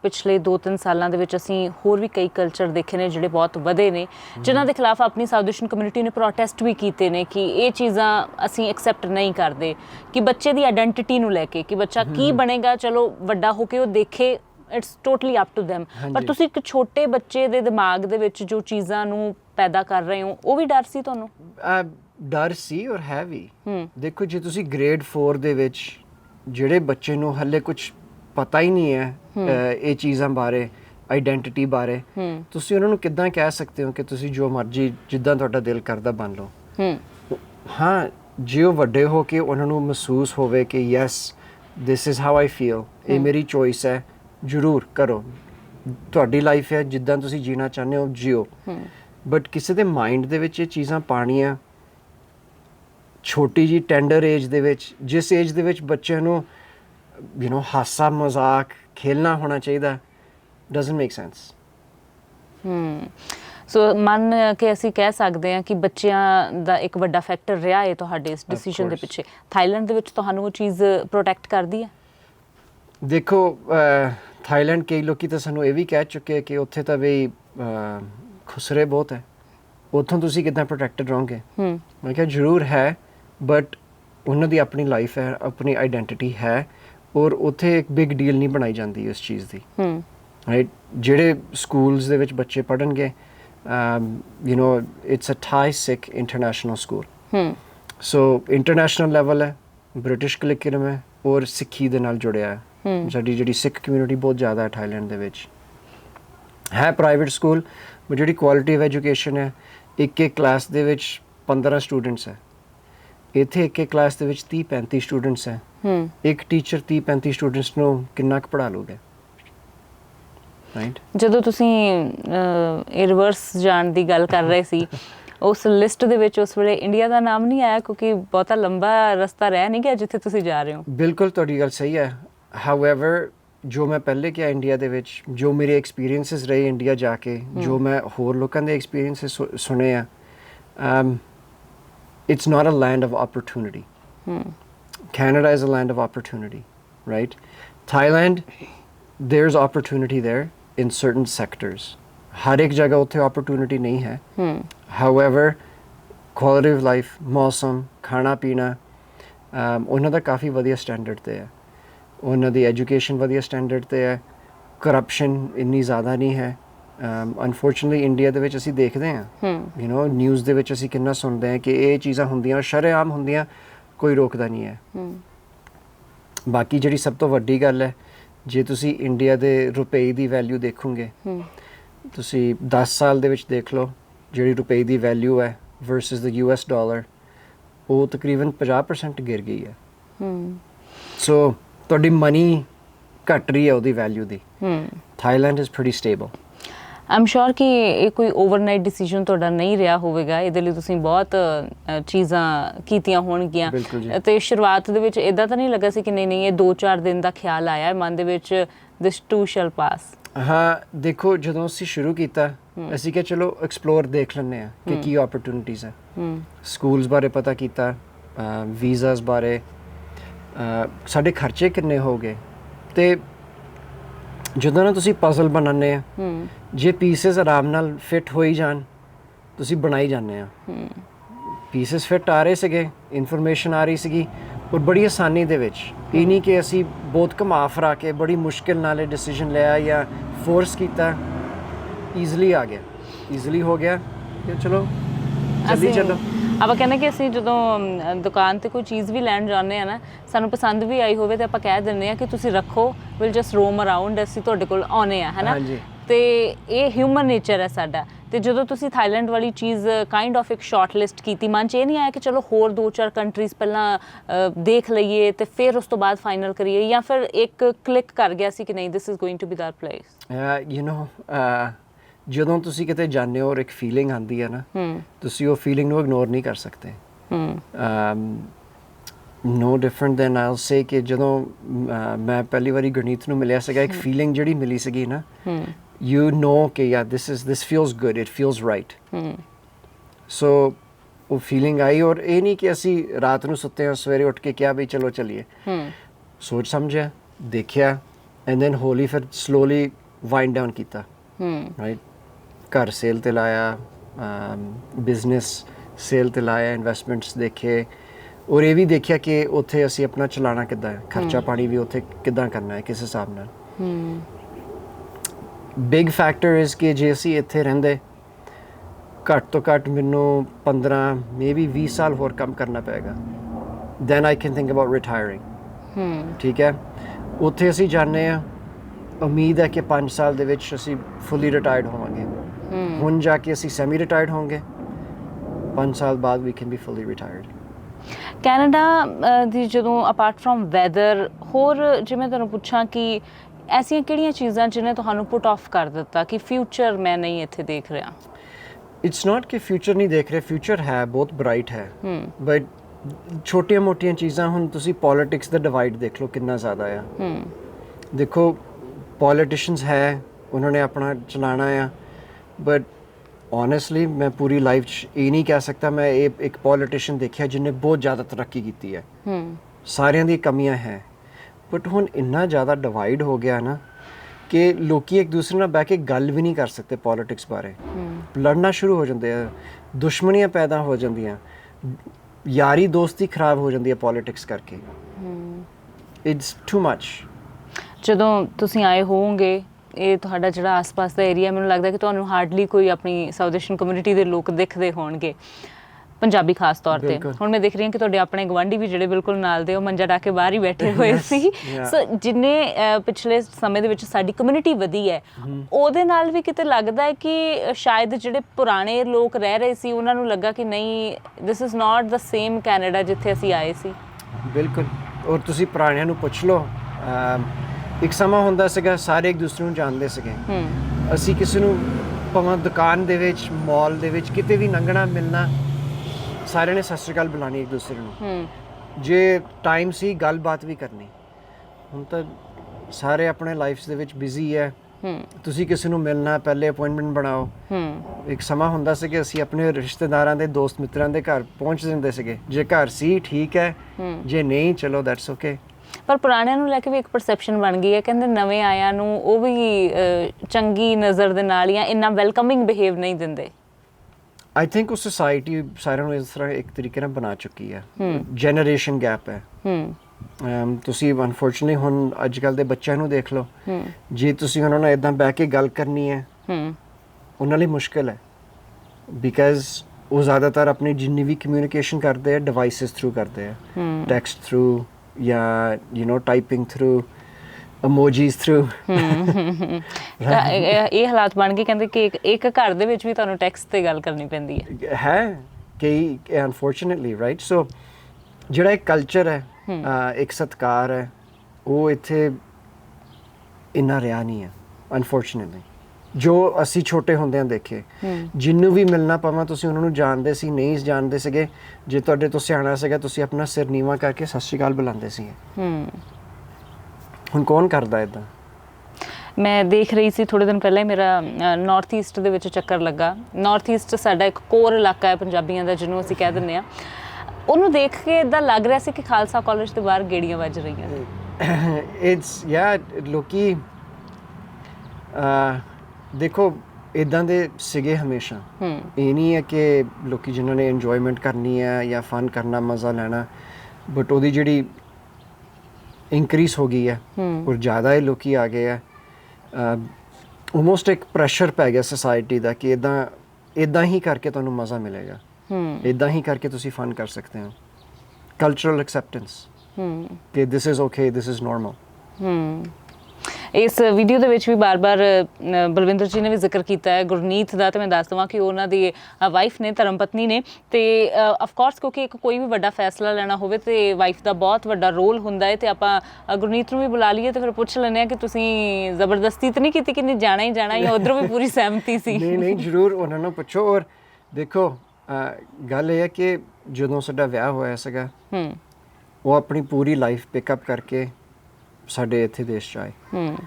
ਪਿਛਲੇ 2-3 ਸਾਲਾਂ ਦੇ ਵਿੱਚ ਅਸੀਂ ਹੋਰ ਵੀ ਕਈ ਕਲਚਰ ਦੇਖੇ ਨੇ ਜਿਹੜੇ ਬਹੁਤ ਵਧੇ ਨੇ ਜਿਨ੍ਹਾਂ ਦੇ ਖਿਲਾਫ ਆਪਣੀ ਸਾਊਥ ਏਸ਼ੀਅਨ ਕਮਿਊਨਿਟੀ ਨੇ ਪ੍ਰੋਟੈਸਟ ਵੀ ਕੀਤੇ ਨੇ ਕਿ ਇਹ ਚੀਜ਼ਾਂ ਅਸੀਂ ਐਕਸੈਪਟ ਨਹੀਂ ਕਰਦੇ ਕਿ ਬੱਚੇ ਦੀ ਆਇਡੈਂਟੀਟੀ ਨੂੰ ਲੈ ਕੇ ਕਿ ਬੱਚਾ ਕੀ ਬਣੇਗਾ ਚਲੋ ਵੱਡਾ ਹੋ ਕੇ ਉਹ ਦੇਖੇ it's totally up to them. ਪਰ। ਤੁਸੀਂ ਇੱਕ ਛੋਟੇ ਬੱਚੇ ਦੇ ਦਿਮਾਗ ਦੇ ਵਿੱਚ ਜੋ ਚੀਜ਼ਾਂ ਨੂੰ ਪੈਦਾ ਕਰ ਰਹੇ ਹੋ ਉਹ ਵੀ ਡਰ ਸੀ ਤੁਹਾਨੂੰ? ਡਰ ਸੀ ਔਰ ਹੈ ਵੀ। ਦੇਖੋ ਜੇ ਤੁਸੀਂ ਗ੍ਰੇਡ 4 ਦੇ ਵਿੱਚ ਜਿਹੜੇ ਬੱਚੇ ਨੂੰ ਹੱਲੇ ਕੁਝ ਪਤਾ ਹੀ ਨਹੀਂ ਹੈ ਇਹ ਚੀਜ਼ਾਂ ਬਾਰੇ ਆਇਡੈਂਟੀਟੀ ਬਾਰੇ ਤੁਸੀਂ ਉਹਨਾਂ ਨੂੰ ਕਿੱਦਾਂ ਕਹਿ ਸਕਦੇ ਹੋ ਕਿ ਤੁਸੀਂ ਜੋ ਮਰਜ਼ੀ ਜਿੱਦਾਂ ਤੁਹਾਡਾ ਦਿਲ ਕਰਦਾ ਬਣ ਲਓ? ਹਾਂ। ਜੇ ਉਹ ਵੱਡੇ ਹੋ ਕੇ ਉਹਨਾਂ ਨੂੰ ਮਹਿਸੂਸ ਹੋਵੇ ਕਿ yes this is how I feel ਇਹ ਮੇਰੀ ਚੋਇਸ ਹੈ ਜ਼ਰੂਰ ਕਰੋ। ਤੁਹਾਡੀ ਲਾਈਫ ਹੈ ਜਿੱਦਾਂ ਤੁਸੀਂ ਜੀਣਾ ਚਾਹੁੰਦੇ ਹੋ ਜਿਓ। ਬਟ ਕਿਸੇ ਦੇ ਮਾਈਂਡ ਦੇ ਵਿੱਚ ਇਹ ਚੀਜ਼ਾਂ ਪਾਣੀਆਂ ਛੋਟੀ ਜੀ ਟੈਂਡਰ ਏਜ ਦੇ ਵਿੱਚ ਜਿਸ ਏਜ ਦੇ ਵਿੱਚ ਬੱਚਿਆਂ ਨੂੰ ਯੂ نو ਹਾਸਾ ਮਜ਼ਾਕ ਖੇਲਣਾ ਹੋਣਾ ਚਾਹੀਦਾ doesn't make sense hmm so ਮੰਨ ਕੇ ਅਸੀਂ ਕਹਿ ਸਕਦੇ ਹਾਂ ਕਿ ਬੱਚਿਆਂ ਦਾ ਇੱਕ ਵੱਡਾ ਫੈਕਟਰ ਰਿਹਾ ਹੈ ਤੁਹਾਡੇ ਇਸ ਡਿਸੀਜਨ ਦੇ. ਪਿੱਛੇ। ਥਾਈਲੈਂਡ ਦੇ ਵਿੱਚ ਤੁਹਾਨੂੰ ਉਹ ਚੀਜ਼ ਪ੍ਰੋਟੈਕਟ ਕਰਦੀ ਹੈ? ਦੇਖੋ ਥਾਈਲੈਂਡ ਕਈ ਲੋਕੀ ਤਾਂ ਸਾਨੂੰ ਇਹ ਵੀ ਕਹਿ ਚੁੱਕੇ ਕਿ ਉੱਥੇ ਤਾਂ ਵੀ ਖੁਸਰੇ ਬਹੁਤ ਹੈ। ਉੱਥੋਂ ਤੁਸੀਂ ਕਿੱਦਾਂ ਪ੍ਰੋਟੈਕਟਡ ਰਹੋਗੇ? ਹਮ ਮੈਂ ਕਿਹਾ ਜ਼ਰੂਰ ਹੈ ਬਟ ਉਹਨਾਂ ਦੀ ਆਪਣੀ ਲਾਈਫ ਹੈ ਆਪਣੀ ਆਇਡੈਂਟੀਟੀ ਹੈ ਔਰ ਉੱਥੇ ਇੱਕ ਬਿਗ ਡੀਲ ਨਹੀਂ ਬਣਾਈ ਜਾਂਦੀ ਇਸ ਚੀਜ਼ ਦੀ। ਹਮ ਰਾਈਟ ਜਿਹੜੇ ਸਕੂਲਸ ਦੇ ਵਿੱਚ ਬੱਚੇ ਪੜਨਗੇ you know it's a Thai Sikh international school hmm so international level ਹੈ ਬ੍ਰਿਟਿਸ਼ ਕਲਿਕਰਮ ਹੈ ਔਰ ਸਿੱਖੀ ਦੇ ਨਾਲ ਜੁੜਿਆ ਹੈ। ਸਾਡੀ ਜਿਹੜੀ ਸਿੱਖ ਕਮਿਊਨਿਟੀ ਬਹੁਤ ਜ਼ਿਆਦਾ ਹੈ ਥਾਈਲੈਂਡ ਦੇ ਵਿੱਚ। ਹੈ ਪ੍ਰਾਈਵੇਟ ਸਕੂਲ ਬਟ ਜਿਹੜੀ ਕੁਆਲਿਟੀ ਆਫ ਐਜੂਕੇਸ਼ਨ ਹੈ ਇੱਕ ਇੱਕ ਕਲਾਸ ਦੇ ਵਿੱਚ 15 ਸਟੂਡੈਂਟਸ ਹੈ। ਇੱਥੇ ਇੱਕ ਇੱਕ ਕਲਾਸ ਦੇ ਵਿੱਚ 30 35 ਸਟੂਡੈਂਟਸ ਹੈ। ਹਮ ਇੱਕ ਟੀਚਰ 30 35 ਸਟੂਡੈਂਟਸ ਨੂੰ ਕਿੰਨਾ ਕੁ ਪੜ੍ਹਾ ਲੂਗਾ ਰਾਈਟ ਜਦੋਂ ਤੁਸੀਂ ਇਹ ਰਿਵਰਸ ਜਾਣ ਦੀ ਗੱਲ ਕਰ ਰਹੇ ਸੀ ਉਸ ਲਿਸਟ ਦੇ ਵਿੱਚ ਉਸ ਵੇਲੇ ਇੰਡੀਆ ਦਾ ਨਾਮ ਨਹੀਂ ਆਇਆ ਕਿਉਂਕਿ ਬਹੁਤਾ ਲੰਬਾ ਰਸਤਾ ਰਹਿ ਨਹੀਂ ਗਿਆ ਜਿੱਥੇ ਤੁਸੀਂ ਜਾ ਰਹੇ ਹੋ। ਬਿਲਕੁਲ ਤੁਹਾਡੀ ਗੱਲ ਸਹੀ ਹੈ। ਹਾਊਐਵਰ ਜੋ ਮੈਂ ਪਹਿਲੇ ਕਿਹਾ ਇੰਡੀਆ ਦੇ ਵਿੱਚ ਜੋ ਮੇਰੇ ਐਕਸਪੀਰੀਐਂਸਸ ਰਹੇ ਇੰਡੀਆ ਜਾ ਕੇ ਜੋ ਮੈਂ ਹੋਰ ਲੋਕਾਂ ਦੇ ਐਕਸਪੀਰੀਐਂਸਸ ਸੁਣੇ ਆ um it's not a land of opportunity hmm Canada is a land of opportunity, right? Thailand, there's opportunity there in certain sectors. ਹਰ ਇੱਕ ਜਗ੍ਹਾ ਉੱਥੇ opportunity ਨਹੀਂ ਹੈ ਹਮ However, quality of life, ਮੌਸਮ ਖਾਣਾ ਪੀਣਾ ਅਮ, ਉਹਨਾਂ ਦਾ ਕਾਫੀ ਵਧੀਆ ਸਟੈਂਡਰਡ ਤੇ ਹੈ ਉਹਨਾਂ ਦੀ ਐਜੂਕੇਸ਼ਨ ਵਧੀਆ ਸਟੈਂਡਰਡ ਤੇ ਹੈ ਕਰਪਸ਼ਨ ਇੰਨੀ ਜ਼ਿਆਦਾ ਨਹੀਂ ਹੈ ਅਨਫੋਰਚੂਨਟਲੀ ਇੰਡੀਆ ਦੇ ਵਿੱਚ ਅਸੀਂ ਦੇਖਦੇ ਹਾਂ। ਯੂ نو ਨਿਊਜ਼ ਦੇ ਵਿੱਚ ਅਸੀਂ ਕਿੰਨਾ ਸੁਣਦੇ ਹਾਂ ਕਿ ਇਹ ਚੀਜ਼ਾਂ ਹੁੰਦੀਆਂ ਸ਼ਰੇਆਮ ਹੁੰਦੀਆਂ ਕੋਈ ਰੋਕਦਾ ਨਹੀਂ ਹੈ। ਬਾਕੀ ਜਿਹੜੀ ਸਭ ਤੋਂ ਵੱਡੀ ਗੱਲ ਹੈ ਜੇ ਤੁਸੀਂ ਇੰਡੀਆ ਦੇ ਰੁਪਏ ਦੀ ਵੈਲਿਊ ਦੇਖੋਗੇ ਤੁਸੀਂ 10 ਸਾਲ ਦੇ ਵਿੱਚ ਦੇਖ ਲਓ ਜਿਹੜੀ ਰੁਪਏ ਦੀ ਵੈਲਿਊ ਹੈ ਵਰਸਸ ਦਾ ਯੂਐਸ ਡਾਲਰ ਉਹ ਤਕਰੀਬਨ 50% ਗਿਰ ਗਈ ਹੈ। ਹੂੰ। ਸੋ ਤੁਹਾਡੀ ਮਨੀ ਘਟ ਰਹੀ ਹੈ ਉਹਦੀ ਵੈਲਿਊ ਦੀ। ਹੂੰ। Thailand is pretty stable I'm sure ਕਿ ਇਹ ਕੋਈ ਓਵਰਨਾਈਟ ਡਿਸੀਜਨ ਤੁਹਾਡਾ ਨਹੀਂ ਰਿਹਾ ਹੋਵੇਗਾ। ਇਹਦੇ ਲਈ ਤੁਸੀਂ ਬਹੁਤ ਅ, ਚੀਜ਼ਾਂ ਕੀਤੀਆਂ ਹੋਣਗੀਆਂ। ਬਿਲਕੁਲ ਜੀ। ਤੇ ਸ਼ੁਰੂਆਤ ਦੇ ਵਿੱਚ ਇਦਾਂ ਤਾਂ ਨਹੀਂ ਲੱਗਾ ਸੀ ਕਿ ਨਹੀਂ ਨਹੀਂ ਇਹ 2-4 ਦਿਨ ਦਾ ਖਿਆਲ ਆਇਆ। ਹੈ ਮਨ ਦੇ ਵਿੱਚ ਦਿਸ ਟੂ ਸ਼ੈਲ ਪਾਸ ਹਾਂ ਦੇਖੋ ਜਦੋਂ ਅਸੀਂ ਸ਼ੁਰੂ ਕੀਤਾ ਅਸੀਂ ਕਿਹਾ ਚਲੋ ਐਕਸਪਲੋਰ ਦੇਖ ਲੈਂਦੇ ਆ ਕਿ ਕੀ ਓਪਰਚੁਨਿਟੀਜ਼ ਹੈ। ਸਕੂਲਸ ਬਾਰੇ ਪਤਾ ਕੀਤਾ ਵੀਜ਼ਾਸ ਬਾਰੇ ਸਾਡੇ ਖਰਚੇ ਕਿੰਨੇ ਹੋ ਗਏ? ਤੇ ਜਦੋਂ ਨਾ ਤੁਸੀਂ ਪਜ਼ਲ ਬਣਾਉਂਦੇ ਆ ਹੂੰ। ਜੇ ਪੀਸਸ ਆਰਾਮ ਨਾਲ ਫਿੱਟ ਹੋਈ ਜਾਣ ਤੁਸੀਂ ਬਣਾਈ ਜਾਂਦੇ ਆ। ਹੂੰ। ਪੀਸਸ ਫਿੱਟ ਆ ਰਹੇ ਸੀਗੇ ਇਨਫੋਰਮੇਸ਼ਨ ਆ ਰਹੀ ਸੀਗੀ ਔਰ ਬੜੀ ਆਸਾਨੀ ਦੇ ਵਿੱਚ। ਇਹ ਨਹੀਂ ਕਿ ਅਸੀਂ ਬਹੁਤ ਘੁਮਾ ਫਰਾ ਕੇ ਬੜੀ ਮੁਸ਼ਕਿਲ ਨਾਲ ਇਹ ਡਿਸੀਜਨ ਲਿਆ ਜਾਂ ਫੋਰਸ ਕੀਤਾ ਈਜ਼ੀਲੀ ਆ ਗਿਆ। ਈਜ਼ੀਲੀ ਹੋ ਗਿਆ। ਕਿ ਚਲੋ ਜਲਦੀ ਚੱਲੋ। ਆਪਾਂ ਕਹਿੰਦੇ ਕਿ ਅਸੀਂ ਜਦੋਂ ਅਮ, ਦੁਕਾਨ ਤੇ ਕੋਈ ਚੀਜ਼ ਵੀ ਲੈਣ ਜਾਂਦੇ ਆ ਨਾ ਸਾਨੂੰ ਪਸੰਦ ਵੀ ਆਈ ਹੋਵੇ ਤੇ ਆਪਾਂ ਕਹਿ ਦਿੰਦੇ ਆ ਕਿ ਤੁਸੀਂ ਰੱਖੋ ਵਿਲ ਜਸਟ ਰੋਮ ਅਰਾਊਂਡ ਅਸੀਂ ਤੁਹਾਡੇ ਕੋਲ ਆਉਨੇ ਆ ਹੈਨਾ? ਹਾਂਜੀ। ਤੇ ਇਹ ਹਿਊਮਨ ਨੇਚਰ ਹੈ ਸਾਡਾ। ਤੇ ਜਦੋਂ ਤੁਸੀਂ ਥਾਈਲੈਂਡ ਵਾਲੀ ਚੀਜ਼ ਕਾਈਂਡ ਆਫ ਇੱਕ ਸ਼ਾਰਟ ਲਿਸਟ ਕੀਤੀ ਮਨ ਚ ਇਹ ਨਹੀਂ ਆਇਆ ਕਿ ਚਲੋ ਹੋਰ ਦੋ ਚਾਰ ਕੰਟਰੀਜ਼ ਪਹਿਲਾਂ ਅ, ਦੇਖ ਲਈਏ ਤੇ ਫਿਰ ਉਸ ਤੋਂ ਬਾਅਦ ਫਾਈਨਲ ਕਰੀਏ ਜਾਂ ਫਿਰ ਇੱਕ ਕਲਿੱਕ ਕਰ ਗਿਆ ਸੀ ਕਿ ਨਹੀਂ this is going to be that place you know ਜਦੋਂ ਤੁਸੀਂ ਕਿਤੇ ਜਾਂਦੇ ਹੋ ਔਰ ਇੱਕ ਫੀਲਿੰਗ ਆਉਂਦੀ ਹੈ ਨਾ ਤੁਸੀਂ ਉਹ ਫੀਲਿੰਗ ਨੂੰ ਇਗਨੋਰ ਨਹੀਂ ਕਰ ਸਕਦੇ। ਹੂੰ। No different than I'll say ਕਿ ਜਦੋਂ ਮੈਂ ਪਹਿਲੀ ਵਾਰੀ ਗਣਿਤ ਨੂੰ ਮਿਲਿਆ ਸੀਗਾ ਇੱਕ ਫੀਲਿੰਗ ਜਿਹੜੀ ਮਿਲੀ ਸੀਗੀ ਨਾ ਯੂ ਨੋ ਕਿ yeah this is this feels good it feels right so ਉਹ ਫੀਲਿੰਗ ਆਈ ਔਰ ਇਹ ਨਹੀਂ ਕਿ ਅਸੀਂ ਰਾਤ ਨੂੰ ਸੁੱਤੇ ਹਾਂ ਸਵੇਰੇ ਉੱਠ ਕੇ ਕਿਹਾ ਵੀ ਚਲੋ ਚੱਲੀਏ। ਸੋਚ ਸਮਝਿਆ ਦੇਖਿਆ ਐਂਡ ਦੈਨ ਹੋਲੀ ਫਿਰ ਸਲੋਲੀ ਵਾਈਂਡ ਡਾਊਨ ਕੀਤਾ। ਹੂੰ। ਰਾਈਟ ਘਰ ਸੇਲ ਤੇ ਲਾਇਆ ਬਿਜ਼ਨਸ ਸੇਲ ਤੇ ਲਾਇਆ ਇਨਵੈਸਟਮੈਂਟਸ ਦੇਖੇ। ਔਰ ਇਹ ਵੀ ਦੇਖਿਆ ਕਿ ਉੱਥੇ ਅਸੀਂ ਆਪਣਾ ਚਲਾਣਾ ਕਿੱਦਾਂ ਹੈ? ਖਰਚਾ ਪਾਣੀ ਵੀ ਉੱਥੇ ਕਿੱਦਾਂ ਕਰਨਾ ਹੈ ਕਿਸ ਹਿਸਾਬ ਨਾਲ? ਹੂੰ। ਬਿਗ ਫੈਕਟਰ ਇਜ਼ ਕਿ ਜੇ ਅਸੀਂ ਇੱਥੇ ਰਹਿੰਦੇ ਘੱਟ ਤੋਂ ਘੱਟ ਮੈਨੂੰ 15 ਮੇਬੀ 20 ਸਾਲ ਹੋਰ ਕੰਮ ਕਰਨਾ ਪਏਗਾ। Then I can think about retiring ਹੂੰ। ਠੀਕ ਹੈ? ਉੱਥੇ ਅਸੀਂ ਜਾਣਦੇ ਆ ਉਮੀਦ ਹੈ ਕਿ 5 ਸਾਲ ਦੇ ਵਿੱਚ ਅਸੀਂ ਫੁੱਲੀ ਰਿਟਾਇਰਡ ਹੋਵਾਂਗੇ। ਹੁਣ ਜਾ ਕੇ ਅਸੀਂ ਸੈਮੀ ਰਿਟਾਇਰਡ ਹੋਵਾਂਗੇ। 5 ਸਾਲ ਬਾਅਦ we can be fully retired Canada ਦੀ ਜਦੋਂ ਅਪਾਰਟ ਫਰਮ ਵੈਦਰ ਹੋਰ ਜਿਵੇਂ ਤੁਹਾਨੂੰ ਪੁੱਛਾਂ ਕਿ ਐਸੀਆਂ ਕਿਹੜੀਆਂ ਚੀਜ਼ਾਂ ਜਿਨੇ ਤੁਹਾਨੂੰ ਪੁਟ ਆਫ ਕਰ ਦਿੱਤਾ ਕਿ ਫਿਊਚਰ ਮੈਂ ਨਹੀਂ ਇੱਥੇ ਦੇਖ ਰਿਹਾ? ਇਟਸ ਨਾਟ ਕਿ ਫਿਊਚਰ ਨਹੀਂ ਦੇਖ ਰਹੇ ਫਿਊਚਰ ਹੈ ਬਹੁਤ ਬ੍ਰਾਈਟ ਹੈ। ਬਟ ਛੋਟੀਆਂ ਮੋਟੀਆਂ ਚੀਜ਼ਾਂ ਹੁਣ ਤੁਸੀਂ ਪੋਲਿਟਿਕਸ ਦਾ ਡਿਵਾਈਡ ਦੇਖ ਲਓ ਕਿੰਨਾ ਜ਼ਿਆਦਾ ਆ। ਦੇਖੋ ਪੋਲੀਟੀਸ਼ੀਅਨਸ ਹੈ ਉਹਨਾਂ ਨੇ ਆਪਣਾ ਚਲਾਣਾ ਆ। ਬਟ ਓਨੈਸਟਲੀ ਮੈਂ ਪੂਰੀ ਲਾਈਫ 'ਚ ਇਹ ਨਹੀਂ ਕਹਿ ਸਕਦਾ ਮੈਂ ਇਹ ਇੱਕ ਪੋਲੀਟੀਸ਼ੀਅਨ ਦੇਖਿਆ ਜਿਹਨੇ ਬਹੁਤ ਜ਼ਿਆਦਾ ਤਰੱਕੀ ਕੀਤੀ ਹੈ ਹੂੰ ਸਾਰਿਆਂ ਦੀ ਕਮੀਆਂ ਹੈ ਬਟ ਹੁਣ ਇੰਨਾ ਜ਼ਿਆਦਾ ਡਿਵਾਈਡ ਹੋ ਗਿਆ ਨਾ ਕਿ ਲੋਕੀ ਇੱਕ ਦੂਸਰੇ ਨਾਲ ਬਹਿ ਕੇ ਗੱਲ ਵੀ ਨਹੀਂ ਕਰ ਸਕਦੇ ਪੋਲਿਟਿਕਸ ਬਾਰੇ ਲੜਨਾ ਸ਼ੁਰੂ ਹੋ ਜਾਂਦੇ ਆ ਦੁਸ਼ਮਣੀਆਂ ਪੈਦਾ ਹੋ ਜਾਂਦੀਆਂ ਯਾਰੀ ਦੋਸਤੀ ਖਰਾਬ ਹੋ ਜਾਂਦੀ ਹੈ ਪੋਲਿਟਿਕਸ ਕਰਕੇ ਇਟਸ ਟੂ ਮੱਚ ਜਦੋਂ ਤੁਸੀਂ ਆਏ ਹੋਵੋਗੇ ਇਹ ਤੁਹਾਡਾ ਜਿਹੜਾ ਆਸ-ਪਾਸ ਦਾ ਏਰੀਆ ਮੈਨੂੰ ਲੱਗਦਾ ਕਿ ਤੁਹਾਨੂੰ ਹਾਰਡਲੀ ਕੋਈ ਆਪਣੀ ਸਾਊਥ ਏਸ਼ੀਅਨ ਕਮਿਊਨਿਟੀ ਦੇ ਲੋਕ ਦਿਖਦੇ ਹੋਣਗੇ ਪੰਜਾਬੀ ਖਾਸ ਤੌਰ ਤੇ। ਹੁਣ ਮੈਂ ਦੇਖ ਰਹੀ ਹਾਂ ਕਿ ਤੁਹਾਡੇ ਆਪਣੇ ਗਵਾਂਢੀ ਵੀ ਜਿਹੜੇ ਬਿਲਕੁਲ ਨਾਲ ਦੇ ਉਹ ਮੰਜਾ ਡਾ ਕੇ ਬਾਹਰ ਹੀ ਬੈਠੇ ਹੋਏ ਸੀ. ਸੋ ਜਿੰਨੇ ਪਿਛਲੇ ਸਮੇਂ ਦੇ ਵਿੱਚ ਸਾਡੀ ਕਮਿਊਨਿਟੀ ਵਧੀ ਹੈ ਉਹਦੇ ਨਾਲ ਵੀ ਕਿਤੇ ਲੱਗਦਾ ਹੈ ਕਿ ਸ਼ਾਇਦ ਜਿਹੜੇ ਪੁਰਾਣੇ ਲੋਕ ਰਹਿ ਰਹੇ ਸੀ ਉਹਨਾਂ ਨੂੰ ਲੱਗਾ ਕਿ ਨਹੀਂ this is not the same Canada ਜਿੱਥੇ ਅਸੀਂ ਆਏ ਸੀ। ਬਿਲਕੁਲ। ਔਰ ਤੁਸੀਂ ਪੁਰਾਣਿਆਂ ਨੂੰ ਪੁੱਛ ਲਓ ਇੱਕ ਸਮਾਂ ਹੁੰਦਾ ਸੀਗਾ ਸਾਰੇ ਇੱਕ ਦੂਸਰੇ ਨੂੰ ਜਾਣਦੇ ਸੀਗੇ। ਅਸੀਂ ਕਿਸੇ ਨੂੰ ਭਾਵੇਂ ਦੁਕਾਨ ਦੇ ਵਿੱਚ ਮਾਲ ਦੇ ਵਿੱਚ ਕਿਤੇ ਵੀ ਲੰਘਣਾ ਮਿਲਣਾ ਸਾਰਿਆਂ ਨੇ ਸਤਿ ਸ਼੍ਰੀ ਅਕਾਲ ਬੁਲਾਣੀ ਇੱਕ ਦੂਸਰੇ ਨੂੰ। ਜੇ ਟਾਈਮ ਸੀ ਗੱਲਬਾਤ ਵੀ ਕਰਨੀ। ਹੁਣ ਤਾਂ ਸਾਰੇ ਆਪਣੇ ਲਾਈਫਸ ਦੇ ਵਿੱਚ ਬਿਜ਼ੀ ਹੈ ਹੂੰ। ਤੁਸੀਂ ਕਿਸੇ ਨੂੰ ਮਿਲਣਾ ਪਹਿਲੇ ਅਪਾਇੰਟਮੈਂਟ ਬਣਾਓ। ਹੂੰ। ਇੱਕ ਸਮਾਂ ਹੁੰਦਾ ਸੀ ਕਿ ਅਸੀਂ ਆਪਣੇ ਰਿਸ਼ਤੇਦਾਰਾਂ ਦੇ ਦੋਸਤ ਮਿੱਤਰਾਂ ਦੇ ਘਰ ਪਹੁੰਚ ਜਾਂਦੇ ਸੀਗੇ। ਜੇ ਘਰ ਸੀ ਠੀਕ ਹੂੰ। ਜੇ ਨਹੀਂ ਚਲੋ ਦੈਟਸ ਓਕੇ ਪਰ ਪੁਰਾਣਿਆਂ ਨੂੰ ਲੈ ਕੇ ਵੀ ਇੱਕ ਪਰਸੈਪਸ਼ਨ ਬਣ ਗਈ ਹੈ ਕਹਿੰਦੇ ਨਵੇਂ ਆਇਆਂ ਨੂੰ ਉਹ ਵੀ ਚੰਗੀ ਨਜ਼ਰ ਦੇ ਨਾਲ ਜਾਂ ਇੰਨਾ ਵੈਲਕਮਿੰਗ ਬਿਹੇਵ ਨਹੀਂ ਦਿੰਦੇ। ਆਈ ਥਿੰਕ ਉਹ ਸੋਸਾਇਟੀ ਸਾਰਿਆਂ ਨੂੰ ਇਸ ਤਰ੍ਹਾਂ ਇੱਕ ਤਰੀਕੇ ਨਾਲ ਬਣਾ ਚੁੱਕੀ ਹੈ। ਜਨਰੇਸ਼ਨ ਗੈਪ ਹੈ। ਹੂੰ। ਅਮ ਤੁਸੀਂ ਅਨਫੋਰਚੂਨਟਲੀ ਹੁਣ ਅੱਜ ਕੱਲ ਦੇ ਬੱਚਿਆਂ ਨੂੰ ਦੇਖ ਲਓ। ਜੇ ਤੁਸੀਂ ਉਹਨਾਂ ਨਾਲ ਇਦਾਂ ਬਹਿ ਕੇ ਗੱਲ ਕਰਨੀ ਹੈ ਹੂੰ। ਉਹਨਾਂ ਲਈ ਮੁਸ਼ਕਲ ਹੈ। ਬਿਕਾਜ਼ ਉਹ ਜ਼ਿਆਦਾਤਰ ਆਪਣੀ ਜਿੰਨੀ ਵੀ ਕਮਿਊਨੀਕੇਸ਼ਨ ਕਰਦੇ ਆ ਡਿਵਾਈਸਸ ਥਰੂ ਕਰਦੇ ਆ ਟੈਕਸਟ ਥਰੂ ਜਾਂ you know typing through emojis through ਤਾਂ ਇਹ- ਇਹ- ਇਹ ਹਾਲਾਤ ਬਣ ਗਏ ਕਹਿੰਦੇ ਕਿ ਇੱਕ ਇੱਕ ਘਰ ਦੇ ਵਿੱਚ ਵੀ ਤੁਹਾਨੂੰ ਟੈਕਸਟ ਤੇ ਗੱਲ ਕਰਨੀ ਪੈਂਦੀ ਹੈ। ਹੈ ਕਈ ਅਨਫੋਰਚੂਨਟਲੀ ਰਾਈਟ ਸੋ ਜਿਹੜਾ ਇੱਕ ਕਲਚਰ ਹੈ ਅਹ, ਇੱਕ ਸਤਕਾਰ ਹੈ ਉਹ ਇੱਥੇ ਇੰਨਾ ਰਿਹਾ ਨਹੀਂ ਹੈ ਅਨਫੋਰਚੂਨਟਲੀ ਜੋ ਅਸੀਂ ਛੋਟੇ ਹੁੰਦਿਆਂ ਦੇਖੇ। ਜਿੰਨੂੰ ਵੀ ਮਿਲਣਾ ਪਵਾਂ ਤੁਸੀਂ ਉਹਨਾਂ ਨੂੰ ਜਾਣਦੇ ਸੀ ਨਹੀਂ ਜਾਣਦੇ ਸੀਗੇ। ਜੇ ਤੁਹਾਡੇ ਤੋਂ ਸਿਆਣਾ ਸੀਗਾ ਤੁਸੀਂ ਆਪਣਾ ਸਿਰ ਨੀਵਾ ਕਰਕੇ ਸਤਿ ਸ਼੍ਰੀ ਅਕਾਲ ਬੁਲਾਉਂਦੇ ਸੀ ਹੂੰ। ਹੁਣ ਕੌਣ ਕਰਦਾ ਇਦਾਂ ਮੈਂ ਦੇਖ ਰਹੀ ਸੀ ਥੋੜੇ ਦਿਨ ਪਹਿਲਾਂ ਮੇਰਾ ਨਾਰਥ ਈਸਟ ਦੇ ਵਿੱਚ ਚੱਕਰ ਲੱਗਾ। ਨਾਰਥ ਈਸਟ ਸਾਡਾ ਇੱਕ ਕੋਰ ਇਲਾਕਾ ਹੈ ਪੰਜਾਬੀਆਂ ਦਾ ਜਿਹਨੂੰ ਅਸੀਂ ਕਹਿ ਦਿੰਦੇ ਆ ਉਹਨੂੰ ਦੇਖ ਕੇ ਇਦਾਂ ਲੱਗ ਰਿਹਾ ਸੀ ਕਿ ਖਾਲਸਾ ਕਾਲਜ ਦੇ ਬਾਹਰ ਗੇੜੀਆਂ ਵੱਜ ਰਹੀਆਂ ਨੇ। ਇਟਸ ਯਾ ਲੋਕੀ ਦੇਖੋ ਇਦਾਂ ਦੇ ਸਿਗੇ ਹਮੇਸ਼ਾ। ਹੂੰ। ਇਹ ਨਹੀਂ ਹੈ ਕਿ ਲੋਕੀ ਜਿਨ੍ਹਾਂ ਨੇ ਇੰਜੋਇਮੈਂਟ ਕਰਨੀ ਹੈ ਜਾਂ ਫਨ ਕਰਨਾ ਮਜ਼ਾ ਲੈਣਾ ਬਟ ਉਹਦੀ ਜਿਹੜੀ ਇਨਕਰੀਸ ਹੋ ਗਈ ਹੈ ਹੂੰ। ਔਰ ਜ਼ਿਆਦਾ ਹੀ ਲੋਕੀ ਆ ਗਏ ਆ ਆਲਮੋਸਟ ਇੱਕ ਪ੍ਰੈਸ਼ਰ ਪੈ ਗਿਆ ਸੋਸਾਇਟੀ ਦਾ ਕਿ ਇਦਾਂ ਇਦਾਂ ਹੀ ਕਰਕੇ ਤੁਹਾਨੂੰ ਮਜ਼ਾ ਮਿਲੇਗਾ। ਹੂੰ। ਇਦਾਂ ਹੀ ਕਰਕੇ ਤੁਸੀਂ ਫਨ ਕਰ ਸਕਦੇ ਹੋ। ਕਲਚਰਲ ਐਕਸੈਪਟੈਂਸ ਹੂੰ। ਕਿ this is okay this is normal ਹੂੰ। ਇਸ ਵੀਡੀਓ ਦੇ ਵਿੱਚ ਵੀ ਬਾਰ-ਬਾਰ ਬਲਵਿੰਦਰ ਜੀ ਨੇ ਵੀ ਜ਼ਿਕਰ ਕੀਤਾ ਹੈ ਗੁਰਨੀਤ ਦਾ ਤੇ ਮੈਂ ਦੱਸ ਦਵਾਂ ਕਿ ਉਹਨਾਂ ਦੀ ਵਾਈਫ ਨੇ ਧਰਮ ਪਤਨੀ ਨੇ ਤੇ ਆਫ ਕੋਰਸ ਕਿਉਂਕਿ ਇੱਕ ਕੋਈ ਵੀ ਵੱਡਾ ਫੈਸਲਾ ਲੈਣਾ ਹੋਵੇ ਤੇ ਵਾਈਫ ਦਾ ਬਹੁਤ ਵੱਡਾ ਰੋਲ ਹੁੰਦਾ ਹੈ ਤੇ ਆਪਾਂ ਗੁਰਨੀਤ ਨੂੰ ਵੀ ਬੁਲਾ ਲਈਏ ਤੇ ਫਿਰ ਪੁੱਛ ਲੈਂਦੇ ਆ ਕਿ ਤੁਸੀਂ ਜ਼ਬਰਦਸਤੀ ਤਾਂ ਨਹੀਂ ਕੀਤੀ ਕਿ ਨਹੀਂ ਜਾਣਾ ਹੀ ਜਾਣਾ ਜਾਂ ਉਧਰੋਂ ਵੀ ਪੂਰੀ ਸਹਿਮਤੀ ਸੀ? ਨਹੀਂ ਨਹੀਂ ਜ਼ਰੂਰ ਉਹਨਾਂ ਨੂੰ ਪੁੱਛੋ ਔਰ ਦੇਖੋ ਗੱਲ ਇਹ ਹੈ ਕਿ ਜਦੋਂ ਸਾਡਾ ਵਿਆਹ ਹੋਇਆ ਸੀਗਾ ਹੂੰ। ਉਹ ਆਪਣੀ ਪੂਰੀ ਲਾਈਫ ਪਿਕਅਪ ਕਰਕੇ ਸਾਡੇ ਇੱਥੇ ਦੇਸ਼ 'ਚ ਆਏ। ਹੂੰ।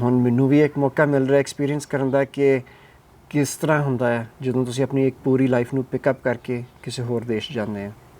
ਹੁਣ ਮੈਨੂੰ ਵੀ ਇੱਕ ਮੌਕਾ ਮਿਲ ਰਿਹਾ ਐਕਸਪੀਰੀਅੰਸ ਕਰਨ ਦਾ ਕਿ ਕਿਸ ਤਰ੍ਹਾਂ ਹੁੰਦਾ ਹੈ ਜਦੋਂ ਤੁਸੀਂ ਆਪਣੀ ਇੱਕ ਪੂਰੀ ਲਾਈਫ ਨੂੰ ਪਿਕਅਪ ਕਰਕੇ ਕਿਸੇ ਹੋਰ ਦੇਸ਼ ਜਾਂਦੇ ਆ